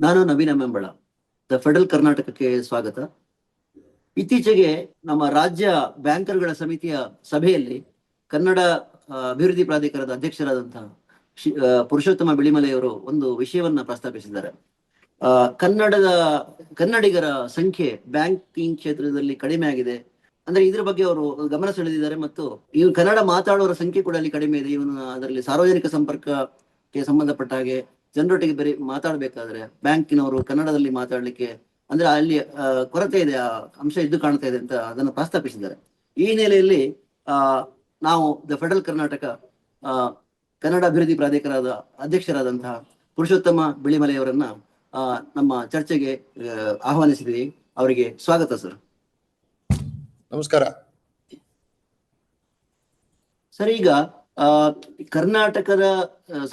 ನಾನು ನವೀನ ಮೆಂಬಳ. The federal ಕರ್ನಾಟಕಕ್ಕೆ ಸ್ವಾಗತ. ಇತ್ತೀಚೆಗೆ ನಮ್ಮ ರಾಜ್ಯ ಬ್ಯಾಂಕರ್ಗಳ ಸಮಿತಿಯ ಸಭೆಯಲ್ಲಿ ಕನ್ನಡ ಅಭಿವೃದ್ಧಿ ಪ್ರಾಧಿಕಾರದ ಅಧ್ಯಕ್ಷರಾದಂತಹ ಪುರುಷೋತ್ತಮ ಬಿಳಿಮಲೆಯವರು ಒಂದು ವಿಷಯವನ್ನ ಪ್ರಸ್ತಾಪಿಸಿದ್ದಾರೆ. ಕನ್ನಡದ, ಕನ್ನಡಿಗರ ಸಂಖ್ಯೆ ಬ್ಯಾಂಕಿಂಗ್ ಕ್ಷೇತ್ರದಲ್ಲಿ ಕಡಿಮೆ ಆಗಿದೆ. ಅಂದ್ರೆ ಇದ್ರ ಬಗ್ಗೆ ಅವರು ಗಮನ ಸೆಳೆದಿದ್ದಾರೆ ಮತ್ತು ಇವು ಕನ್ನಡ ಮಾತಾಡುವವರ ಸಂಖ್ಯೆ ಕೂಡ ಅಲ್ಲಿ ಕಡಿಮೆ ಇದೆ. ಇವನು ಅದರಲ್ಲಿ ಸಾರ್ವಜನಿಕ ಸಂಪರ್ಕಕ್ಕೆ ಸಂಬಂಧಪಟ್ಟ ಹಾಗೆ ಜನರೊಟ್ಟಿಗೆ ಬರೀ ಮಾತಾಡ್ಬೇಕಾದ್ರೆ ಬ್ಯಾಂಕಿನವರು ಕನ್ನಡದಲ್ಲಿ ಮಾತಾಡ್ಲಿಕ್ಕೆ ಅಂದ್ರೆ ಅಲ್ಲಿ ಕೊರತೆ ಇದೆ ಆ ಅಂಶ ಇದ್ದು ಕಾಣ್ತಾ ಇದೆ ಅಂತ ಅದನ್ನು ಪ್ರಸ್ತಾಪಿಸಿದ್ದಾರೆ. ಈ ನೆಲೆಯಲ್ಲಿ ಆ ನಾವು ದ ಫೆಡರಲ್ ಕರ್ನಾಟಕ ಆ ಕನ್ನಡ ಅಭಿವೃದ್ಧಿ ಪ್ರಾಧಿಕಾರದ ಅಧ್ಯಕ್ಷರಾದಂತಹ ಪುರುಷೋತ್ತಮ ಬಿಳಿಮಲೆಯವರನ್ನ ಆ ನಮ್ಮ ಚರ್ಚೆಗೆ ಆಹ್ವಾನಿಸಿದ್ದೀವಿ ಆಹ್ವಾನಿಸಿದ್ವಿ. ಅವರಿಗೆ ಸ್ವಾಗತ ಸರ್. ನಮಸ್ಕಾರ. ಸರ್ ಈಗ ಕರ್ನಾಟಕದ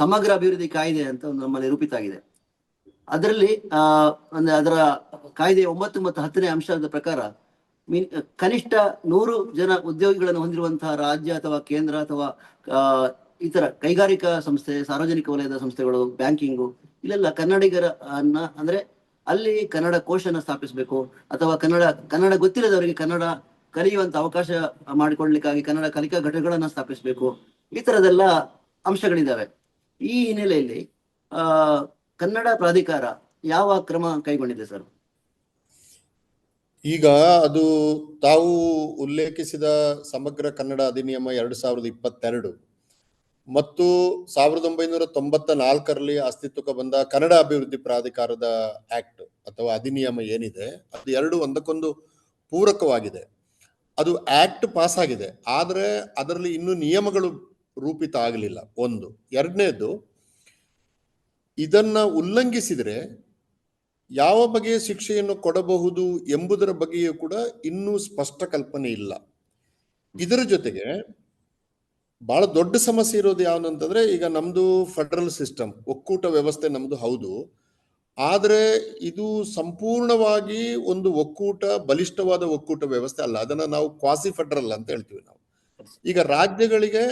ಸಮಗ್ರ ಅಭಿವೃದ್ಧಿ ಕಾಯ್ದೆ ಅಂತ ಒಂದು ನಮ್ಮಲ್ಲಿ ರೂಪಿತ ಆಗಿದೆ. ಅದರಲ್ಲಿ ಅಂದ್ರೆ ಅದರ ಕಾಯ್ದೆ ಒಂಬತ್ತು ಮತ್ತು ಹತ್ತನೇ ಅಂಶದ ಪ್ರಕಾರ, ಮೀನ್, ಕನಿಷ್ಠ ನೂರು ಜನ ಉದ್ಯೋಗಿಗಳನ್ನು ಹೊಂದಿರುವಂತಹ ರಾಜ್ಯ ಅಥವಾ ಕೇಂದ್ರ ಅಥವಾ ಇತರ ಕೈಗಾರಿಕಾ ಸಂಸ್ಥೆ, ಸಾರ್ವಜನಿಕ ವಲಯದ ಸಂಸ್ಥೆಗಳು, ಬ್ಯಾಂಕಿಂಗು, ಇಲ್ಲೆಲ್ಲ ಕನ್ನಡಿಗರ, ಅನ್ನ, ಅಂದ್ರೆ ಅಲ್ಲಿ ಕನ್ನಡ ಕೋಶನ ಸ್ಥಾಪಿಸಬೇಕು ಅಥವಾ ಕನ್ನಡ ಕನ್ನಡ ಗೊತ್ತಿಲ್ಲದವರಿಗೆ ಕನ್ನಡ ಕಲಿಯುವಂತ ಅವಕಾಶ ಮಾಡಿಕೊಡ್ಲಿಕ್ಕಾಗಿ ಕನ್ನಡ ಕಲಿಕಾ ಘಟಕಗಳನ್ನ ಸ್ಥಾಪಿಸಬೇಕು. ಈ ತರದೆಲ್ಲ ಅಂಶಗಳಿದ್ದಾವೆ ಈ ಹಿನ್ನೆಲೆಯಲ್ಲಿ, ಆ, ಕನ್ನಡ ಪ್ರಾಧಿಕಾರ ಯಾವ ಕ್ರಮ ಕೈಗೊಂಡಿದೆ ಸರ್? ಈಗ ಅದು ತಾವು ಉಲ್ಲೇಖಿಸಿದ ಸಮಗ್ರ ಕನ್ನಡ ಅಧಿನಿಯಮ ಎರಡು ಸಾವಿರದ ಇಪ್ಪತ್ತೆರಡು ಮತ್ತು ಸಾವಿರದ ಒಂಬೈನೂರ ತೊಂಬತ್ತ ನಾಲ್ಕರಲ್ಲಿ ಅಸ್ತಿತ್ವಕ್ಕೆ ಬಂದ ಕನ್ನಡ ಅಭಿವೃದ್ಧಿ ಪ್ರಾಧಿಕಾರದ ಆಕ್ಟ್ ಅಥವಾ ಅಧಿನಿಯಮ ಏನಿದೆ, ಅದು ಎರಡು ಒಂದಕ್ಕೊಂದು ಪೂರಕವಾಗಿದೆ. ಅದು ಆಕ್ಟ್ ಪಾಸ್ ಆಗಿದೆ. ಆದರೆ ಅದರಲ್ಲಿ ಇನ್ನೂ ನಿಯಮಗಳು ರೂಪಿತ ಆಗಲಿಲ್ಲ. ಒಂದು. ಎರಡನೇದು, ಇದನ್ನ ಉಲ್ಲಂಘಿಸಿದರೆ ಯಾವ ಬಗೆಯ ಶಿಕ್ಷೆಯನ್ನು ಕೊಡಬಹುದು ಎಂಬುದರ ಬಗ್ಗೆಯೂ ಕೂಡ ಇನ್ನೂ ಸ್ಪಷ್ಟ ಕಲ್ಪನೆ ಇಲ್ಲ. ಇದರ ಜೊತೆಗೆ ಬಹಳ ದೊಡ್ಡ ಸಮಸ್ಯೆ ಇರೋದು ಯಾವ್ದಂತಂದ್ರೆ ಈಗ ನಮ್ದು ಫೆಡರಲ್ ಸಿಸ್ಟಮ್ ಒಕ್ಕೂಟ ವ್ಯವಸ್ಥೆ ನಮ್ದು ಹೌದು. ಆದ್ರೆ ಇದು ಸಂಪೂರ್ಣವಾಗಿ ಒಂದು ಒಕ್ಕೂಟ, ಬಲಿಷ್ಠವಾದ ಒಕ್ಕೂಟ ವ್ಯವಸ್ಥೆ ಅಲ್ಲ. ಅದನ್ನು ನಾವು ಕ್ವಾಸಿ ಫೆಡರಲ್ ಅಂತ ಹೇಳ್ತೀವಿ ನಾವು. ಈಗ ರಾಜ್ಯಗಳಿಗೆ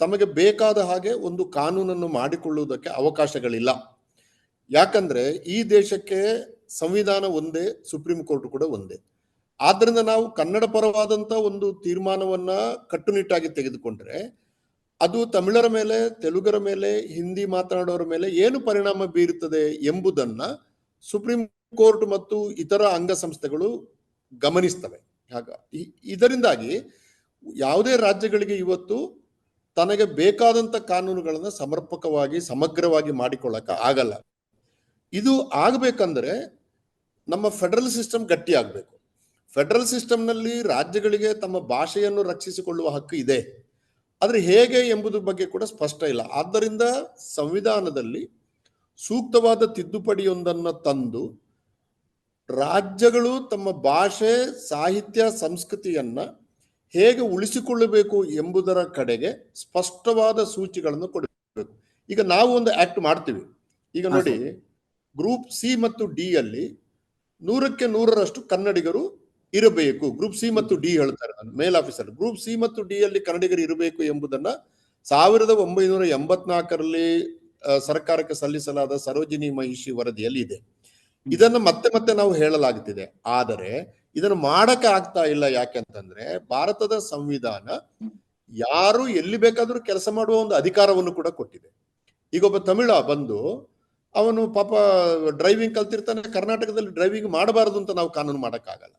ತಮಗೆ ಬೇಕಾದ ಹಾಗೆ ಒಂದು ಕಾನೂನನ್ನು ಮಾಡಿಕೊಳ್ಳುವುದಕ್ಕೆ ಅವಕಾಶಗಳಿಲ್ಲ. ಯಾಕಂದ್ರೆ ಈ ದೇಶಕ್ಕೆ ಸಂವಿಧಾನ ಒಂದೇ, ಸುಪ್ರೀಂ ಕೋರ್ಟ್ ಕೂಡ ಒಂದೇ. ಆದ್ರಿಂದ ನಾವು ಕನ್ನಡ ಪರವಾದಂತ ಒಂದು ತೀರ್ಮಾನವನ್ನ ಕಟ್ಟುನಿಟ್ಟಾಗಿ ತೆಗೆದುಕೊಂಡ್ರೆ ಅದು ತಮಿಳರ ಮೇಲೆ, ತೆಲುಗರ ಮೇಲೆ, ಹಿಂದಿ ಮಾತನಾಡೋರ ಮೇಲೆ ಏನು ಪರಿಣಾಮ ಬೀರುತ್ತದೆ ಎಂಬುದನ್ನ ಸುಪ್ರೀಂ ಕೋರ್ಟ್ ಮತ್ತು ಇತರ ಅಂಗಸಂಸ್ಥೆಗಳು ಗಮನಿಸ್ತವೆ. ಹಾಗ ಇದರಿಂದಾಗಿ ಯಾವುದೇ ರಾಜ್ಯಗಳಿಗೆ ಇವತ್ತು ತನಗೆ ಬೇಕಾದಂತ ಕಾನೂನುಗಳನ್ನು ಸಮರ್ಪಕವಾಗಿ, ಸಮಗ್ರವಾಗಿ ಮಾಡಿಕೊಳ್ಳಕ ಆಗಲ್ಲ. ಇದು ಆಗಬೇಕಂದ್ರೆ ನಮ್ಮ ಫೆಡರಲ್ ಸಿಸ್ಟಮ್ ಗಟ್ಟಿ ಆಗಬೇಕು. ಫೆಡರಲ್ ಸಿಸ್ಟಮ್ನಲ್ಲಿ ರಾಜ್ಯಗಳಿಗೆ ತಮ್ಮ ಭಾಷೆಯನ್ನು ರಕ್ಷಿಸಿಕೊಳ್ಳುವ ಹಕ್ಕು ಇದೆ. ಆದ್ರೆ ಹೇಗೆ ಎಂಬುದ್ರ ಬಗ್ಗೆ ಕೂಡ ಸ್ಪಷ್ಟ ಇಲ್ಲ. ಆದ್ದರಿಂದ ಸಂವಿಧಾನದಲ್ಲಿ ಸೂಕ್ತವಾದ ತಿದ್ದುಪಡಿಯೊಂದನ್ನು ತಂದು ರಾಜ್ಯಗಳು ತಮ್ಮ ಭಾಷೆ ಸಾಹಿತ್ಯ ಸಂಸ್ಕೃತಿಯನ್ನ ಹೇಗೆ ಉಳಿಸಿಕೊಳ್ಳಬೇಕು ಎಂಬುದರ ಕಡೆಗೆ ಸ್ಪಷ್ಟವಾದ ಸೂಚಿಗಳನ್ನು ಕೊಡಬೇಕು. ಈಗ ನಾವು ಒಂದು ಆಕ್ಟ್ ಮಾಡ್ತೀವಿ. ಈಗ ನೋಡಿ ಗ್ರೂಪ್ ಸಿ ಮತ್ತು ಡಿ ಅಲ್ಲಿ ನೂರಕ್ಕೆ ನೂರರಷ್ಟು ಕನ್ನಡಿಗರು ಇರಬೇಕು. ಗ್ರೂಪ್ ಸಿ ಮತ್ತು ಡಿ ಹೇಳ್ತಾರೆ ನಾನು ಮೇಲ್ ಆಫೀಸರ್ ಗ್ರೂಪ್ ಸಿ ಮತ್ತು ಡಿ ಅಲ್ಲಿ ಕನ್ನಡಿಗರು ಇರಬೇಕು ಎಂಬುದನ್ನ ಸಾವಿರದ ಒಂಬೈನೂರ ಎಂಬತ್ನಾಲ್ಕರಲ್ಲಿ ಸರ್ಕಾರಕ್ಕೆ ಸಲ್ಲಿಸಲಾದ ಸರೋಜಿನಿ ಮಹಿಷಿ ವರದಿಯಲ್ಲಿ ಇದೆ. ಇದನ್ನು ಮತ್ತೆ ಮತ್ತೆ ನಾವು ಹೇಳಲಾಗುತ್ತಿದೆ ಆದರೆ ಇದನ್ನು ಮಾಡಕ್ಕೆ ಆಗ್ತಾ ಇಲ್ಲ ಯಾಕೆಂತಂದ್ರೆ ಭಾರತದ ಸಂವಿಧಾನ ಯಾರು ಎಲ್ಲಿ ಬೇಕಾದ್ರೂ ಕೆಲಸ ಮಾಡುವ ಒಂದು ಅಧಿಕಾರವನ್ನು ಕೂಡ ಕೊಟ್ಟಿದೆ. ಈಗ ಒಬ್ಬ ತಮಿಳ ಬಂದು ಅವನು ಪಾಪ ಡ್ರೈವಿಂಗ್ ಕಲ್ತಿರ್ತಾನೆ ಕರ್ನಾಟಕದಲ್ಲಿ ಡ್ರೈವಿಂಗ್ ಮಾಡಬಾರದು ಅಂತ ನಾವು ಕಾನೂನು ಮಾಡಕ್ಕಾಗಲ್ಲ.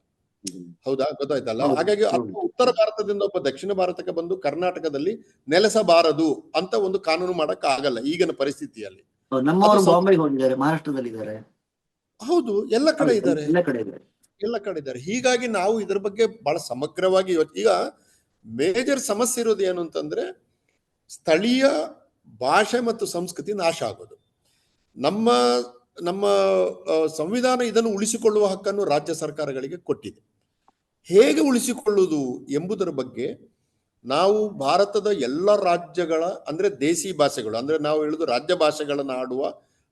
ಹೌದಾ? ಗೊತ್ತಾಯ್ತಲ್ಲ ಹಾಗಾಗಿ. ಉತ್ತರ ಭಾರತದಿಂದ ಒಬ್ಬ ದಕ್ಷಿಣ ಭಾರತಕ್ಕೆ ಬಂದು ಕರ್ನಾಟಕದಲ್ಲಿ ನೆಲೆಸಬಾರದು ಅಂತ ಒಂದು ಕಾನೂನು ಮಾಡಕ್ ಆಗಲ್ಲ ಈಗಿನ ಪರಿಸ್ಥಿತಿಯಲ್ಲಿ. ಹೋಗಿದ್ದಾರೆ ಮಹಾರಾಷ್ಟ್ರದಲ್ಲಿ ಇದ್ದಾರೆ ಹೌದು ಎಲ್ಲ ಕಡೆ ಇದ್ದಾರೆ. ಎಲ್ಲ ಕಡೆ ಇದ್ದಾರೆ. ಹೀಗಾಗಿ ನಾವು ಇದ್ರ ಬಗ್ಗೆ ಬಹಳ ಸಮಗ್ರವಾಗಿ ಈಗ ಮೇಜರ್ ಸಮಸ್ಯೆ ಇರೋದು ಏನು ಅಂತಂದ್ರೆ ಸ್ಥಳೀಯ ಭಾಷೆ ಮತ್ತು ಸಂಸ್ಕೃತಿ ನಾಶ ಆಗೋದು. ನಮ್ಮ ನಮ್ಮ ಸಂವಿಧಾನ ಇದನ್ನು ಉಳಿಸಿಕೊಳ್ಳುವ ಹಕ್ಕನ್ನು ರಾಜ್ಯ ಸರ್ಕಾರಗಳಿಗೆ ಕೊಟ್ಟಿದೆ. ಹೇಗೆ ಉಳಿಸಿಕೊಳ್ಳುವುದು ಎಂಬುದರ ಬಗ್ಗೆ ನಾವು ಭಾರತದ ಎಲ್ಲ ರಾಜ್ಯಗಳ, ಅಂದ್ರೆ ದೇಸಿ ಭಾಷೆಗಳು, ಅಂದ್ರೆ ನಾವು ಹೇಳುದು ರಾಜ್ಯ ಭಾಷೆಗಳನ್ನು ಆಡುವ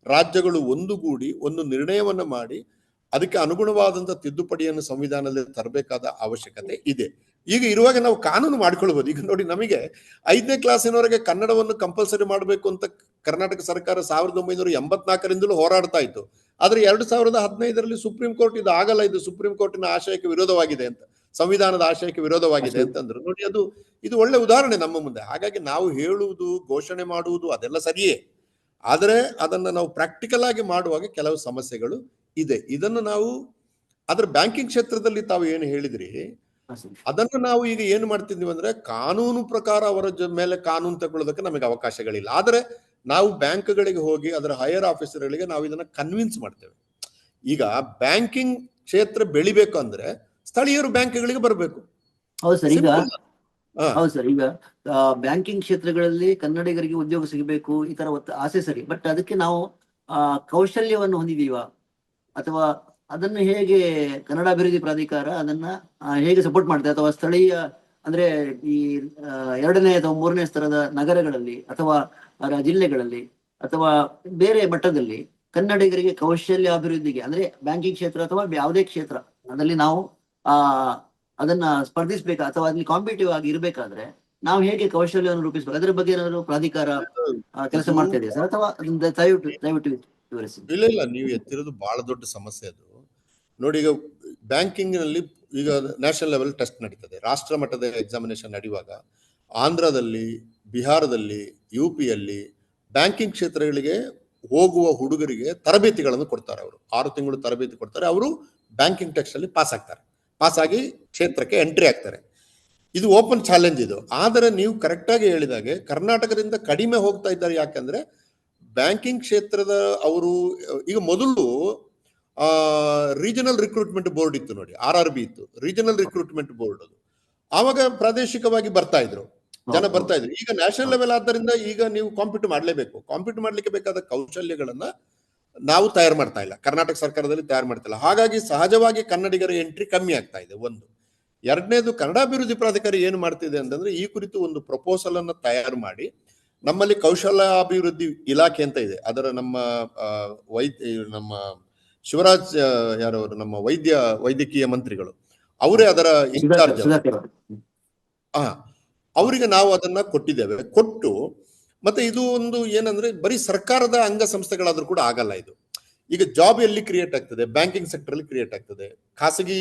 ರಾಜ್ಯಗಳು ಒಂದುಗೂಡಿ ಒಂದು ನಿರ್ಣಯವನ್ನು ಮಾಡಿ, ಅದಕ್ಕೆ ಅನುಗುಣವಾದಂಥ ತಿದ್ದುಪಡಿಯನ್ನು ಸಂವಿಧಾನದಲ್ಲಿ ತರಬೇಕಾದ ಅವಶ್ಯಕತೆ ಇದೆ. ಈಗ ಇರುವಾಗ ನಾವು ಕಾನೂನು ಮಾಡ್ಕೊಳ್ಬಹುದು ಈಗ ನೋಡಿ ನಮಗೆ ಐದನೇ ಕ್ಲಾಸಿನವರೆಗೆ ಕನ್ನಡವನ್ನು ಕಂಪಲ್ಸರಿ ಮಾಡಬೇಕು ಅಂತ ಕರ್ನಾಟಕ ಸರ್ಕಾರ ಸಾವಿರದ ಒಂಬೈನೂರ ಎಂಬತ್ನಾಲ್ಕರಿಂದಲೂ ಹೋರಾಡ್ತಾ ಇತ್ತು. ಆದರೆ ಎರಡು ಸಾವಿರದ ಹದಿನೈದರಲ್ಲಿ ಸುಪ್ರೀಂ ಕೋರ್ಟ್ ಇದು ಆಗಲ್ಲ. ಇದು ಸುಪ್ರೀಂ ಕೋರ್ಟಿನ ಆಶಯಕ್ಕೆ ವಿರೋಧವಾಗಿದೆ ಅಂತ ಸಂವಿಧಾನದ ಆಶಯಕ್ಕೆ ವಿರೋಧವಾಗಿದೆ ಅಂತಂದ್ರು. ನೋಡಿ ಅದು ಇದು ಒಳ್ಳೆ ಉದಾಹರಣೆ ನಮ್ಮ ಮುಂದೆ. ಹಾಗಾಗಿ ನಾವು ಹೇಳುವುದು ಘೋಷಣೆ ಮಾಡುವುದು ಅದೆಲ್ಲ ಸರಿಯೇ. ಆದರೆ ಅದನ್ನು ನಾವು ಪ್ರಾಕ್ಟಿಕಲ್ ಆಗಿ ಮಾಡುವಾಗ ಕೆಲವು ಸಮಸ್ಯೆಗಳು ಇದೆ. ಇದನ್ನು ನಾವು ಅದರ ಬ್ಯಾಂಕಿಂಗ್ ಕ್ಷೇತ್ರದಲ್ಲಿ ತಾವು ಏನು ಹೇಳಿದ್ರಿ. ಅದನ್ನು ನಾವು ಈಗ ಏನು ಮಾಡ್ತಿದ್ವಿ ಅಂದ್ರೆ ಕಾನೂನು ಪ್ರಕಾರ ಅವರ ಮೇಲೆ ಕಾನೂನು ತಗೊಳ್ಳೋದಕ್ಕೆ ನಮಗೆ ಅವಕಾಶಗಳಿಲ್ಲ. ಆದರೆ ನಾವು ಬ್ಯಾಂಕ್ಗಳಿಗೆ ಹೋಗಿ ಅದರ ಹೈಯರ್ ಆಫೀಸರ್ಗಳಿಗೆ ನಾವು ಇದನ್ನ ಕನ್ವಿನ್ಸ್ ಮಾಡ್ತೇವೆ. ಈಗ ಬ್ಯಾಂಕಿಂಗ್ ಕ್ಷೇತ್ರ ಬೆಳಿಬೇಕು ಅಂದ್ರೆ ಸ್ಥಳೀಯರು ಬ್ಯಾಂಕ್ಗಳಿಗೆ ಬರಬೇಕು. ಹೌದು ಸರ್ ಈಗ ಹೌದು ಸರ್ ಈಗ ಬ್ಯಾಂಕಿಂಗ್ ಕ್ಷೇತ್ರಗಳಲ್ಲಿ ಕನ್ನಡಿಗರಿಗೆ ಉದ್ಯೋಗ ಸಿಗಬೇಕು ಈ ತರ ಆಸೆ ಸರಿ. ಬಟ್ ಅದಕ್ಕೆ ನಾವು ಕೌಶಲ್ಯವನ್ನು ಹೊಂದಿದೀವ ಅಥವಾ ಅದನ್ನು ಹೇಗೆ ಕನ್ನಡ ಅಭಿವೃದ್ಧಿ ಪ್ರಾಧಿಕಾರ ಅದನ್ನ ಹೇಗೆ ಸಪೋರ್ಟ್ ಮಾಡುತ್ತೆ ಅಥವಾ ಸ್ಥಳೀಯ, ಅಂದ್ರೆ ಈ ಎರಡನೇ ಅಥವಾ ಮೂರನೇ ಸ್ತರದ ನಗರಗಳಲ್ಲಿ ಅಥವಾ ಜಿಲ್ಲೆಗಳಲ್ಲಿ ಅಥವಾ ಬೇರೆ ಮಟ್ಟದಲ್ಲಿ ಕನ್ನಡಿಗರಿಗೆ ಕೌಶಲ್ಯ ಅಭಿವೃದ್ಧಿಗೆ, ಅಂದ್ರೆ ಬ್ಯಾಂಕಿಂಗ್ ಕ್ಷೇತ್ರ ಅಥವಾ ಯಾವುದೇ ಕ್ಷೇತ್ರ, ಅದರಲ್ಲಿ ನಾವು, ಆ, ಅದನ್ನ ಸ್ಪರ್ಧಿಸ್ಬೇಕಾ ಅಥವಾ ಅಲ್ಲಿ ಕಾಂಪಿಟೇಟಿವ್ ಆಗಿ ಇರಬೇಕಾದ್ರೆ ನಾವು ಹೇಗೆ ಕೌಶಲ್ಯವನ್ನು ರೂಪಿಸಬೇಕು? ಅದರ ಬಗ್ಗೆ ಏನಾದ್ರು ಪ್ರಾಧಿಕಾರ ಕೆಲಸ ಮಾಡ್ತಾ ಇದೆಯಾ ಸರ್? ಅಥವಾ ದಯವಿಟ್ಟು ದಯವಿಟ್ಟು ವಿವರಿಸಿ. ಇಲ್ಲ ಇಲ್ಲ, ನೀವು ಎತ್ತಿರೋದು ಬಹಳ ದೊಡ್ಡ ಸಮಸ್ಯೆ ಅದು. ನೋಡಿ, ಈಗ ಬ್ಯಾಂಕಿಂಗ್ನಲ್ಲಿ ಈಗ ನ್ಯಾಷನಲ್ ಲೆವೆಲ್ ಟೆಸ್ಟ್ ನಡೀತದೆ. ರಾಷ್ಟ್ರ ಮಟ್ಟದ ಎಕ್ಸಾಮಿನೇಷನ್ ನಡೆಯುವಾಗ ಆಂಧ್ರದಲ್ಲಿ, ಬಿಹಾರದಲ್ಲಿ ಯು ಪಿಯಲ್ಲಿ ಬ್ಯಾಂಕಿಂಗ್ ಕ್ಷೇತ್ರಗಳಿಗೆ ಹೋಗುವ ಹುಡುಗರಿಗೆ ತರಬೇತಿಗಳನ್ನು ಕೊಡ್ತಾರೆ ಅವರು. ಆರು ತಿಂಗಳು ತರಬೇತಿ ಕೊಡ್ತಾರೆ. ಅವರು ಬ್ಯಾಂಕಿಂಗ್ ಟೆಸ್ಟ್ ಅಲ್ಲಿ ಪಾಸ್ ಆಗ್ತಾರೆ. ಪಾಸ್ ಆಗಿ ಕ್ಷೇತ್ರಕ್ಕೆ ಎಂಟ್ರಿ ಆಗ್ತಾರೆ. ಇದು ಓಪನ್ ಚಾಲೆಂಜ್ ಇದು. ಆದರೆ ನೀವು ಕರೆಕ್ಟಾಗಿ ಹೇಳಿದಾಗೆ ಕರ್ನಾಟಕದಿಂದ ಕಡಿಮೆ ಹೋಗ್ತಾ ಇದ್ದಾರೆ ಯಾಕಂದ್ರೆ ಬ್ಯಾಂಕಿಂಗ್ ಕ್ಷೇತ್ರದ ಅವರು, ಈಗ ಮೊದಲು ರೀಜನಲ್ ರಿಕ್ರೂಟ್ಮೆಂಟ್ ಬೋರ್ಡ್ ಇತ್ತು ನೋಡಿ ಆರ್ ಆರ್ ಬಿ ಇತ್ತು. ರೀಜನಲ್ ರಿಕ್ರೂಟ್ಮೆಂಟ್ ಬೋರ್ಡ್ ಅದು. ಆವಾಗ ಪ್ರಾದೇಶಿಕವಾಗಿ ಬರ್ತಾ ಇದ್ರು. ಜನ ಬರ್ತಾ ಇದ್ರು. ಈಗ ನ್ಯಾಷನಲ್ ಲೆವೆಲ್ ಆದ್ದರಿಂದ ಈಗ ನೀವು ಕಾಂಪೀಟ್ ಮಾಡಲೇಬೇಕು. ಕಾಂಪೀಟ್ ಮಾಡ್ಲಿಕ್ಕೆ ಬೇಕಾದ ಕೌಶಲ್ಯಗಳನ್ನ ನಾವು ತಯಾರು ಮಾಡ್ತಾ ಇಲ್ಲ. ಕರ್ನಾಟಕ ಸರ್ಕಾರದಲ್ಲಿ ತಯಾರು ಮಾಡ್ತಾ ಇಲ್ಲ. ಹಾಗಾಗಿ ಸಹಜವಾಗಿ ಕನ್ನಡಿಗರ ಎಂಟ್ರಿ ಕಮ್ಮಿ ಆಗ್ತಾ ಇದೆ ಒಂದು. ಎರಡನೇದು ಕನ್ನಡ ಅಭಿವೃದ್ಧಿ ಪ್ರಾಧಿಕಾರ ಏನು ಮಾಡ್ತಿದೆ ಅಂತಂದ್ರೆ ಈ ಕುರಿತು ಒಂದು ಪ್ರಪೋಸಲ್ ಅನ್ನ ತಯಾರು ಮಾಡಿ ನಮ್ಮಲ್ಲಿ ಕೌಶಲ್ಯ ಅಭಿವೃದ್ಧಿ ಇಲಾಖೆ ಅಂತ ಇದೆ. ಅದರ ನಮ್ಮ ಆ, ವೈದ್ಯ ನಮ್ಮ ಶಿವರಾಜ್ ಯಾರು ಯಾರವರು ನಮ್ಮ ವೈದ್ಯ ವೈದ್ಯಕೀಯ ಮಂತ್ರಿಗಳು ಅವರೇ ಅದರ ಇನ್ಚಾರ್ಜ್ ಹಾ. ಅವರಿಗೆ ನಾವು ಅದನ್ನ ಕೊಟ್ಟಿದ್ದೇವೆ. ಕೊಟ್ಟು ಮತ್ತೆ ಇದು ಒಂದು ಏನಂದ್ರೆ ಬರೀ ಸರ್ಕಾರದ ಅಂಗ ಸಂಸ್ಥೆಗಳಾದ್ರೂ ಕೂಡ ಆಗಲ್ಲ ಇದು. ಈಗ ಜಾಬ್ ಎಲ್ಲಿ ಕ್ರಿಯೇಟ್ ಆಗ್ತದೆ? ಬ್ಯಾಂಕಿಂಗ್ ಸೆಕ್ಟರ್ ಅಲ್ಲಿ ಕ್ರಿಯೇಟ್ ಆಗ್ತದೆ. ಖಾಸಗಿ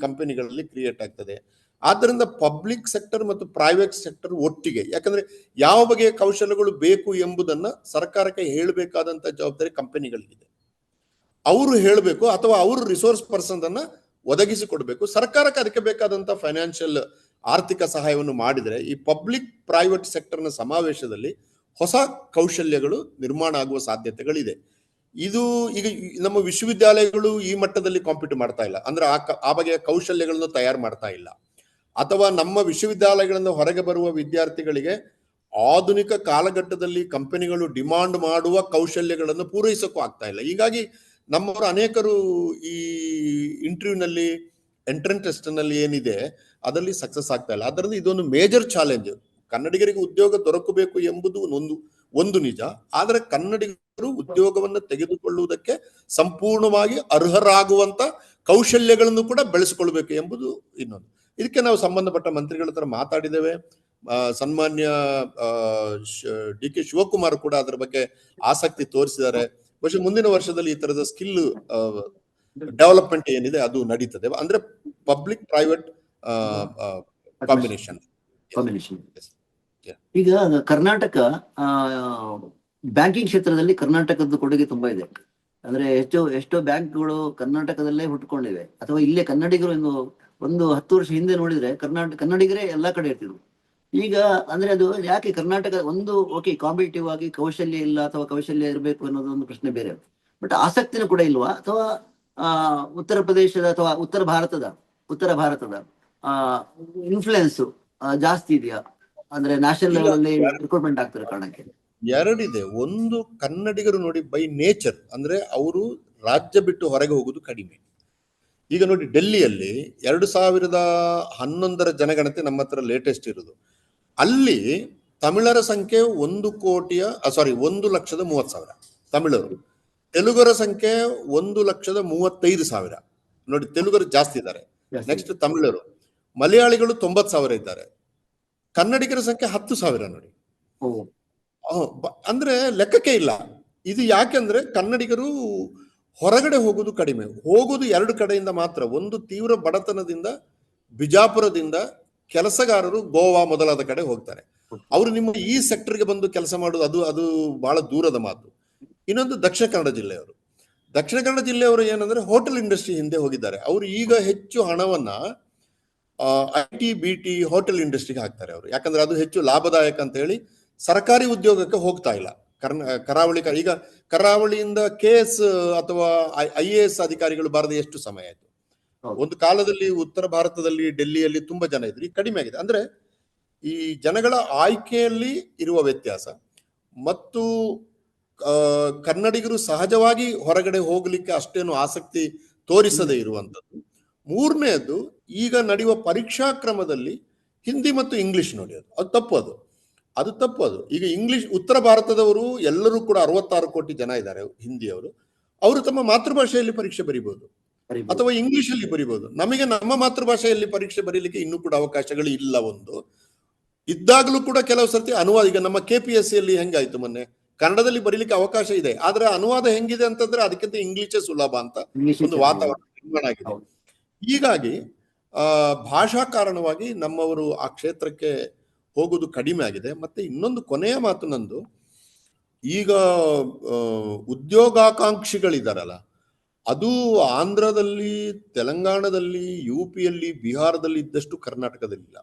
ಕಂಪನಿಗಳಲ್ಲಿ ಕ್ರಿಯೇಟ್ ಆಗ್ತದೆ. ಆದ್ದರಿಂದ ಪಬ್ಲಿಕ್ ಸೆಕ್ಟರ್ ಮತ್ತು ಪ್ರೈವೇಟ್ ಸೆಕ್ಟರ್ ಒಟ್ಟಿಗೆ ಯಾಕಂದ್ರೆ ಯಾವ ಬಗೆಯ ಕೌಶಲ್ಯಗಳು ಬೇಕು ಎಂಬುದನ್ನ ಸರ್ಕಾರಕ್ಕೆ ಹೇಳಬೇಕಾದಂತ ಜವಾಬ್ದಾರಿ ಕಂಪನಿಗಳಿಗಿದೆ ಅವರು ಹೇಳಬೇಕು ಅಥವಾ ಅವರು ರಿಸೋರ್ಸ್ ಪರ್ಸನ್ ಅನ್ನ ಒದಗಿಸಿ ಕೊಡಬೇಕು. ಸರ್ಕಾರಕ್ಕೆ ಅದಕ್ಕೆ ಬೇಕಾದಂತ ಫೈನಾನ್ಷಿಯಲ್ ಆರ್ಥಿಕ ಸಹಾಯವನ್ನು ಮಾಡಿದರೆ ಈ ಪಬ್ಲಿಕ್ ಪ್ರೈವೇಟ್ ಸೆಕ್ಟರ್ನ ಸಮಾವೇಶದಲ್ಲಿ ಹೊಸ ಕೌಶಲ್ಯಗಳು ನಿರ್ಮಾಣ ಆಗುವ ಸಾಧ್ಯತೆಗಳಿದೆ. ಇದು ಈಗ ನಮ್ಮ ವಿಶ್ವವಿದ್ಯಾಲಯಗಳು ಈ ಮಟ್ಟದಲ್ಲಿ ಕಾಂಪೀಟ್ ಮಾಡ್ತಾ ಇಲ್ಲ. ಅಂದ್ರೆ ಆ ಆ ಬಗೆಯ ಕೌಶಲ್ಯಗಳನ್ನು ತಯಾರು ಮಾಡ್ತಾ ಇಲ್ಲ. ಅಥವಾ ನಮ್ಮ ವಿಶ್ವವಿದ್ಯಾಲಯಗಳಿಂದ ಹೊರಗೆ ಬರುವ ವಿದ್ಯಾರ್ಥಿಗಳಿಗೆ ಆಧುನಿಕ ಕಾಲಘಟ್ಟದಲ್ಲಿ ಕಂಪನಿಗಳು ಡಿಮಾಂಡ್ ಮಾಡುವ ಕೌಶಲ್ಯಗಳನ್ನು ಪೂರೈಸಕ್ಕೂ ಆಗ್ತಾ ಇಲ್ಲ. ಹೀಗಾಗಿ ನಮ್ಮವರು ಅನೇಕರು ಈ ಇಂಟರ್ವ್ಯೂನಲ್ಲಿ ಎಂಟ್ರೆನ್ಸ್ ಟೆಸ್ಟ್ನಲ್ಲಿ ಏನಿದೆ, ಅದರಲ್ಲಿ ಸಕ್ಸಸ್ ಆಗ್ತಾ ಇಲ್ಲ. ಅದರಿಂದ ಇದೊಂದು ಮೇಜರ್ ಚಾಲೆಂಜ್ ಕನ್ನಡಿಗರಿಗೆ ಉದ್ಯೋಗ ದೊರಕಬೇಕು ಎಂಬುದು ಒಂದು ಒಂದು ನಿಜ. ಆದರೆ ಕನ್ನಡಿಗರು ಉದ್ಯೋಗವನ್ನು ತೆಗೆದುಕೊಳ್ಳುವುದಕ್ಕೆ ಸಂಪೂರ್ಣವಾಗಿ ಅರ್ಹರಾಗುವಂತ ಕೌಶಲ್ಯಗಳನ್ನು ಕೂಡ ಬೆಳೆಸಿಕೊಳ್ಬೇಕು ಎಂಬುದು ಇನ್ನೊಂದು. ಇದಕ್ಕೆ ನಾವು ಸಂಬಂಧಪಟ್ಟ ಮಂತ್ರಿಗಳ ಹತ್ರ ಮಾತಾಡಿದ್ದೇವೆ. ಸನ್ಮಾನ್ಯ ಡಿ ಕೆ ಶಿವಕುಮಾರ್ ಕೂಡ ಅದರ ಬಗ್ಗೆ ಆಸಕ್ತಿ ತೋರಿಸಿದ್ದಾರೆ. ಬಹುಶಃ ಮುಂದಿನ ವರ್ಷದಲ್ಲಿ ಈ ತರದ ಸ್ಕಿಲ್ ಡೆವಲಪ್ಮೆಂಟ್ ಏನಿದೆ ಅದು ನಡೀತದೆ. ಅಂದ್ರೆ ಪಬ್ಲಿಕ್ ಪ್ರೈವೇಟ್ ಕಾಂಬಿನೇಷನ್. ಈಗ ಕರ್ನಾಟಕ ಬ್ಯಾಂಕಿಂಗ್ ಕ್ಷೇತ್ರದಲ್ಲಿ ಕರ್ನಾಟಕದ ಕೊಡುಗೆ ತುಂಬಾ ಇದೆ. ಅಂದ್ರೆ ಎಷ್ಟೋ ಎಷ್ಟೋ ಬ್ಯಾಂಕ್ಗಳು ಕರ್ನಾಟಕದಲ್ಲೇ ಹುಟ್ಕೊಂಡಿವೆ. ಅಥವಾ ಇಲ್ಲೇ ಕನ್ನಡಿಗರು ಒಂದು ಒಂದು ಹತ್ತು ವರ್ಷ ಹಿಂದೆ ನೋಡಿದ್ರೆ ಕರ್ನಾಟಕ ಕನ್ನಡಿಗರೇ ಎಲ್ಲಾ ಕಡೆ ಇರ್ತಿದ್ರು. ಈಗ ಅಂದ್ರೆ ಅದು ಯಾಕೆ ಕರ್ನಾಟಕ ಒಂದು ಓಕೆ ಕಾಂಪಿಟೇಟಿವ್ ಆಗಿ ಕೌಶಲ್ಯ ಇಲ್ಲ ಅಥವಾ ಕೌಶಲ್ಯ ಇರಬೇಕು ಅನ್ನೋದು ಒಂದು ಪ್ರಶ್ನೆ ಬೇರೆ. ಬಟ್ ಆಸಕ್ತಿನೂ ಕೂಡ ಇಲ್ವಾ? ಅಥವಾ ಆ ಉತ್ತರ ಪ್ರದೇಶದ ಅಥವಾ ಉತ್ತರ ಭಾರತದ ಉತ್ತರ ಭಾರತದ ಆ ಇನ್ಫ್ಲುಯೆನ್ಸ್ ಜಾಸ್ತಿ ಇದೆಯಾ? ಅಂದ್ರೆ ನ್ಯಾಷನಲ್ ಲೆವೆಲ್ ಅಲ್ಲಿ ರಿಕ್ರೂಟ್ಮೆಂಟ್ ಆಗ್ತಾರೆ ಕಾರಣಕ್ಕೆ. ಎರಡಿದೆ. ಒಂದು ಕನ್ನಡಿಗರು ನೋಡಿ ಬೈ ನೇಚರ್ ಅಂದ್ರೆ ಅವರು ರಾಜ್ಯ ಬಿಟ್ಟು ಹೊರಗೆ ಹೋಗುದು ಕಡಿಮೆ. ಈಗ ನೋಡಿ ಡೆಲ್ಲಿಯಲ್ಲಿ ಎರಡು ಸಾವಿರದ ಹನ್ನೊಂದರ ಜನಗಣತಿ ನಮ್ಮ ಹತ್ರ ಲೇಟೆಸ್ಟ್ ಇರುದು. ಅಲ್ಲಿ ತಮಿಳರ ಸಂಖ್ಯೆ ಒಂದು ಕೋಟಿಯ ಸಾರಿ ಒಂದು ಲಕ್ಷದ ಮೂವತ್ತು ಸಾವಿರ. ತಮಿಳರು. ತೆಲುಗರ ಸಂಖ್ಯೆ ಒಂದು ಲಕ್ಷದ ಮೂವತ್ತೈದು ಸಾವಿರ. ನೋಡಿ ತೆಲುಗರು ಜಾಸ್ತಿ ಇದ್ದಾರೆ. ನೆಕ್ಸ್ಟ್ ತಮಿಳರು. ಮಲಯಾಳಿಗಳು ತೊಂಬತ್ ಸಾವಿರ ಇದ್ದಾರೆ. ಕನ್ನಡಿಗರ ಸಂಖ್ಯೆ ಹತ್ತು ಸಾವಿರ ನೋಡಿ. ಅಂದ್ರೆ ಲೆಕ್ಕಕ್ಕೆ ಇಲ್ಲ. ಇದು ಯಾಕೆಂದ್ರೆ ಕನ್ನಡಿಗರು ಹೊರಗಡೆ ಹೋಗೋದು ಕಡಿಮೆ. ಹೋಗೋದು ಎರಡು ಕಡೆಯಿಂದ ಮಾತ್ರ. ಒಂದು ತೀವ್ರ ಬಡತನದಿಂದ ಬಿಜಾಪುರದಿಂದ ಕೆಲಸಗಾರರು ಗೋವಾ ಮೊದಲಾದ ಕಡೆ ಹೋಗ್ತಾರೆ. ಅವರು ನಿಮ್ಮ ಈ ಸೆಕ್ಟರ್ಗೆ ಬಂದು ಕೆಲಸ ಮಾಡೋದು ಅದು ಅದು ಬಹಳ ದೂರದ ಮಾತು. ಇನ್ನೊಂದು ದಕ್ಷಿಣ ಕನ್ನಡ ಜಿಲ್ಲೆಯವರು. ದಕ್ಷಿಣ ಕನ್ನಡ ಜಿಲ್ಲೆಯವರು ಏನಂದ್ರೆ ಹೋಟೆಲ್ ಇಂಡಸ್ಟ್ರಿ ಹಿಂದೆ ಹೋಗಿದ್ದಾರೆ. ಅವರು ಈಗ ಹೆಚ್ಚು ಹಣವನ್ನ I T B T hotel ಇಂಡಸ್ಟ್ರಿಗೆ ಹಾಕ್ತಾರೆ ಅವರು. ಯಾಕಂದ್ರೆ ಅದು ಹೆಚ್ಚು ಲಾಭದಾಯಕ ಅಂತ ಹೇಳಿ ಸರ್ಕಾರಿ ಉದ್ಯೋಗಕ್ಕೆ ಹೋಗ್ತಾ ಇಲ್ಲ. ಕರ್ನ ಕರಾವಳಿ ಈಗ ಕರಾವಳಿಯಿಂದ ಕೆ ಎಸ್ ಅಥವಾ ಐ ಎ ಎಸ್ ಅಧಿಕಾರಿಗಳು ಬಾರದೆ ಎಷ್ಟು ಸಮಯ ಆಯ್ತು. ಒಂದು ಕಾಲದಲ್ಲಿ ಉತ್ತರ ಭಾರತದಲ್ಲಿ ಡೆಲ್ಲಿಯಲ್ಲಿ ತುಂಬಾ ಜನ ಇದ್ರು, ಕಡಿಮೆ ಆಗಿದೆ. ಅಂದ್ರೆ ಈ ಜನಗಳ ಆಯ್ಕೆಯಲ್ಲಿ ಇರುವ ವ್ಯತ್ಯಾಸ. ಮತ್ತು ಕನ್ನಡಿಗರು ಸಹಜವಾಗಿ ಹೊರಗಡೆ ಹೋಗ್ಲಿಕ್ಕೆ ಅಷ್ಟೇನು ಆಸಕ್ತಿ ತೋರಿಸದೇ ಇರುವಂತದ್ದು ಮೂರನೇದು, ಈಗ ನಡೆಯುವ ಪರೀಕ್ಷಾ ಕ್ರಮದಲ್ಲಿ ಹಿಂದಿ ಮತ್ತು ಇಂಗ್ಲಿಷ್ ನೋಡಿ ಅದು ತಪ್ಪು ಅದು. ಅದು ತಪ್ಪು ಅದು. ಈಗ ಇಂಗ್ಲಿಷ್, ಉತ್ತರ ಭಾರತದವರು ಎಲ್ಲರೂ ಕೂಡ ಅರವತ್ತಾರು ಕೋಟಿ ಜನ ಇದ್ದಾರೆ, ಹಿಂದಿಯವರು. ಅವರು ತಮ್ಮ ಮಾತೃಭಾಷೆಯಲ್ಲಿ ಪರೀಕ್ಷೆ ಬರೀಬಹುದು. ಅಥವಾ ಇಂಗ್ಲಿಷ್ ಅಲ್ಲಿ ಬರಿಬಹುದು ನಮಗೆ ನಮ್ಮ ಮಾತೃಭಾಷೆಯಲ್ಲಿ ಪರೀಕ್ಷೆ ಬರೀಲಿಕ್ಕೆ ಇನ್ನೂ ಕೂಡ ಅವಕಾಶಗಳು ಇಲ್ಲ ಒಂದು. ಇದ್ದಾಗಲೂ ಕೂಡ ಕೆಲವು ಸರ್ತಿ ಅನುವಾದ ಈಗ ನಮ್ಮ ಕೆ ಪಿ ಎಸ್ ಸಿಯಲ್ಲಿ ಹೆಂಗಾಯ್ತು ಮೊನ್ನೆ? ಕನ್ನಡದಲ್ಲಿ ಬರೀಲಿಕ್ಕೆ ಅವಕಾಶ ಇದೆ. ಆದ್ರೆ ಅನುವಾದ ಹೆಂಗಿದೆ ಅಂತಂದ್ರೆ ಅದಕ್ಕಿಂತ ಇಂಗ್ಲಿಷೇ ಸುಲಭ ಅಂತ ಒಂದು ವಾತಾವರಣ ನಿರ್ಮಾಣ ಆಗಿದೆ. ಹೀಗಾಗಿ ಆ ಭಾಷಾ ಕಾರಣವಾಗಿ ನಮ್ಮವರು ಆ ಕ್ಷೇತ್ರಕ್ಕೆ ಹೋಗುದು ಕಡಿಮೆ ಆಗಿದೆ. ಮತ್ತೆ ಇನ್ನೊಂದು ಕೊನೆಯ ಮಾತು ನಂದು ಈಗ ಉದ್ಯೋಗಾಕಾಂಕ್ಷಿಗಳಿದಾರಲ್ಲ ಅದು ಆಂಧ್ರದಲ್ಲಿ, ತೆಲಂಗಾಣದಲ್ಲಿ ಯು ಪಿಯಲ್ಲಿ ಬಿಹಾರದಲ್ಲಿ ಇದ್ದಷ್ಟು ಕರ್ನಾಟಕದಲ್ಲಿಲ್ಲ.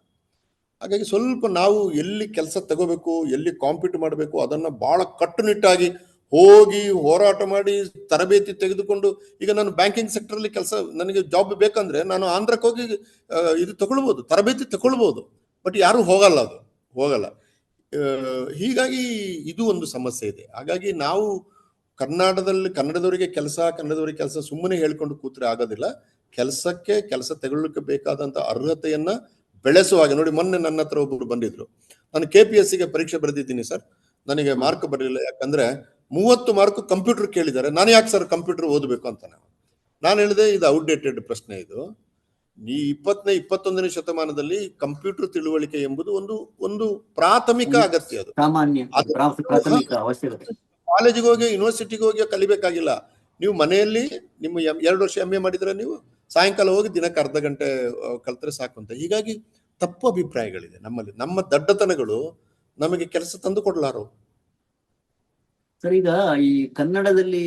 ಹಾಗಾಗಿ ಸ್ವಲ್ಪ ನಾವು ಎಲ್ಲಿ ಕೆಲಸ ತಗೋಬೇಕು, ಎಲ್ಲಿ ಕಾಂಪೀಟ್ ಮಾಡಬೇಕು, ಅದನ್ನ ಭಾಳ ಕಟ್ಟುನಿಟ್ಟಾಗಿ ಹೋಗಿ ಹೋರಾಟ ಮಾಡಿ ತರಬೇತಿ ತೆಗೆದುಕೊಂಡು, ಈಗ ನಾನು ಬ್ಯಾಂಕಿಂಗ್ ಸೆಕ್ಟರಲ್ಲಿ ಕೆಲಸ, ನನಗೆ ಜಾಬ್ ಬೇಕಂದ್ರೆ ನಾನು ಆಂಧ್ರಕ್ಕೆ ಹೋಗಿ ಇದು ತಗೊಳ್ಬೋದು, ತರಬೇತಿ ತಗೊಳ್ಬೋದು. ಬಟ್ ಯಾರೂ ಹೋಗಲ್ಲ ಅದು, ಹೋಗಲ್ಲ. ಹೀಗಾಗಿ ಇದು ಒಂದು ಸಮಸ್ಯೆ ಇದೆ. ಹಾಗಾಗಿ ನಾವು ಕನ್ನಡದಲ್ಲಿ ಕನ್ನಡದವರಿಗೆ ಕೆಲಸ ಕನ್ನಡದವರಿಗೆ ಕೆಲಸ ಸುಮ್ಮನೆ ಹೇಳ್ಕೊಂಡು ಕೂತ್ರೆ ಆಗೋದಿಲ್ಲ. ಕೆಲಸಕ್ಕೆ ಕೆಲಸ ತಗೊಳ್ಳಕ್ಕೆ ಬೇಕಾದಂತ ಅರ್ಹತೆಯನ್ನ ಬೆಳೆಸುವಾಗ ನೋಡಿ ಮೊನ್ನೆ ನನ್ನ ಹತ್ರ ಒಬ್ಬರು ಬಂದಿದ್ರು. ನಾನು ಕೆ ಪಿ ಎಸ್ ಸಿಗೆ ಪರೀಕ್ಷೆ ಬರೆದಿದ್ದೀನಿ ಸರ್. ನನಗೆ ಮಾರ್ಕ್ ಬರಲಿಲ್ಲ. ಯಾಕಂದ್ರೆ ಮೂವತ್ತು ಮಾರ್ಕ್ ಕಂಪ್ಯೂಟರ್ ಕೇಳಿದ್ದಾರೆ. ನಾನು ಯಾಕೆ ಸರ್ ಕಂಪ್ಯೂಟರ್ ಓದಬೇಕು ಅಂತ ನಾನು ನಾನು ಹೇಳಿದೆ ಇದು ಔಟ್ಡೇಟೆಡ್ ಪ್ರಶ್ನೆ ಇದು. ಈ ಇಪ್ಪತ್ತನೇ ಇಪ್ಪತ್ತೊಂದನೇ ಶತಮಾನದಲ್ಲಿ ಕಂಪ್ಯೂಟರ್ ತಿಳುವಳಿಕೆ ಎಂಬುದು ಒಂದು ಒಂದು ಪ್ರಾಥಮಿಕ ಅಗತ್ಯ ಅದು. ಕಾಲೇಜಿಗೆ ಹೋಗಿ ಯೂನಿವರ್ಸಿಟಿಗೆ ಹೋಗಿ ಕಲಿಬೇಕಾಗಿಲ್ಲ. ನೀವು ಮನೆಯಲ್ಲಿ ನಿಮ್ಮ ಎರಡು ವರ್ಷ ಎಂ ಎ ಮಾಡಿದ್ರೆ ನೀವು ಸಾಯಂಕಾಲ ಹೋಗಿ ದಿನಕ್ಕೆ ಅರ್ಧ ಗಂಟೆ ಕಲ್ತರೆ ಸಾಕು ಅಂತ. ಹೀಗಾಗಿ ತಪ್ಪು ಅಭಿಪ್ರಾಯಗಳಿದೆ ನಮ್ಮಲ್ಲಿ. ನಮ್ಮ ದಡ್ಡತನಗಳು ನಮಗೆ ಕೆಲಸ ತಂದು ಕೊಡ್ಲಾರು. ಸರ್ ಈಗ ಈ ಕನ್ನಡದಲ್ಲಿ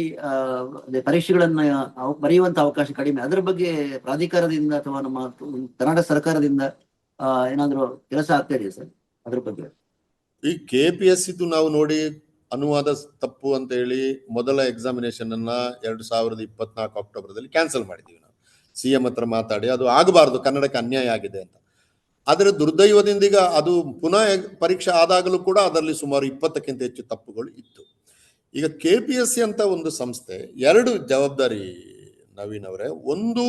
ಪರೀಕ್ಷೆಗಳನ್ನ ಬರೆಯುವಂತ ಅವಕಾಶ ಕಡಿಮೆ. ಅದರ ಬಗ್ಗೆ ಪ್ರಾಧಿಕಾರದಿಂದ ಅಥವಾ ನಮ್ಮ ಕನ್ನಡ ಸರ್ಕಾರದಿಂದ ಏನಾದ್ರು ಕೆಲಸ ಆಗ್ತಾ ಇದೆಯಾ ಸರ್? ಅದ್ರ ಬಗ್ಗೆ. ಈ ಕೆ ಪಿ ಎಸ್ ಇದು ನಾವು ನೋಡಿ ಅನುವಾದ ತಪ್ಪು ಅಂತ ಹೇಳಿ ಮೊದಲ ಎಕ್ಸಾಮಿನೇಷನ್ ಅನ್ನ ಎರಡು ಸಾವಿರದ ಇಪ್ಪತ್ನಾಲ್ಕು ಅಕ್ಟೋಬರ್ದಲ್ಲಿ ಕ್ಯಾನ್ಸಲ್ ಮಾಡಿದೀವಿ ನಾವು. ಸಿ ಎಂ ಹತ್ರ ಮಾತಾಡಿ ಅದು ಆಗಬಾರದು ಕನ್ನಡಕ್ಕೆ ಅನ್ಯಾಯ ಆಗಿದೆ ಅಂತ. ಆದರೆ ದುರ್ದೈವದಿಂದ ಈಗ ಅದು ಪುನಃ ಪರೀಕ್ಷೆ ಆದಾಗಲೂ ಕೂಡ ಅದರಲ್ಲಿ ಸುಮಾರು ಇಪ್ಪತ್ತಕ್ಕಿಂತ ಹೆಚ್ಚು ತಪ್ಪುಗಳು ಇತ್ತು. ಈಗ ಕೆ ಪಿ ಎಸ್ ಸಿ ಅಂತ ಒಂದು ಸಂಸ್ಥೆ ಎರಡು ಜವಾಬ್ದಾರಿ ನವೀನ್ ಅವರೇ. ಒಂದು.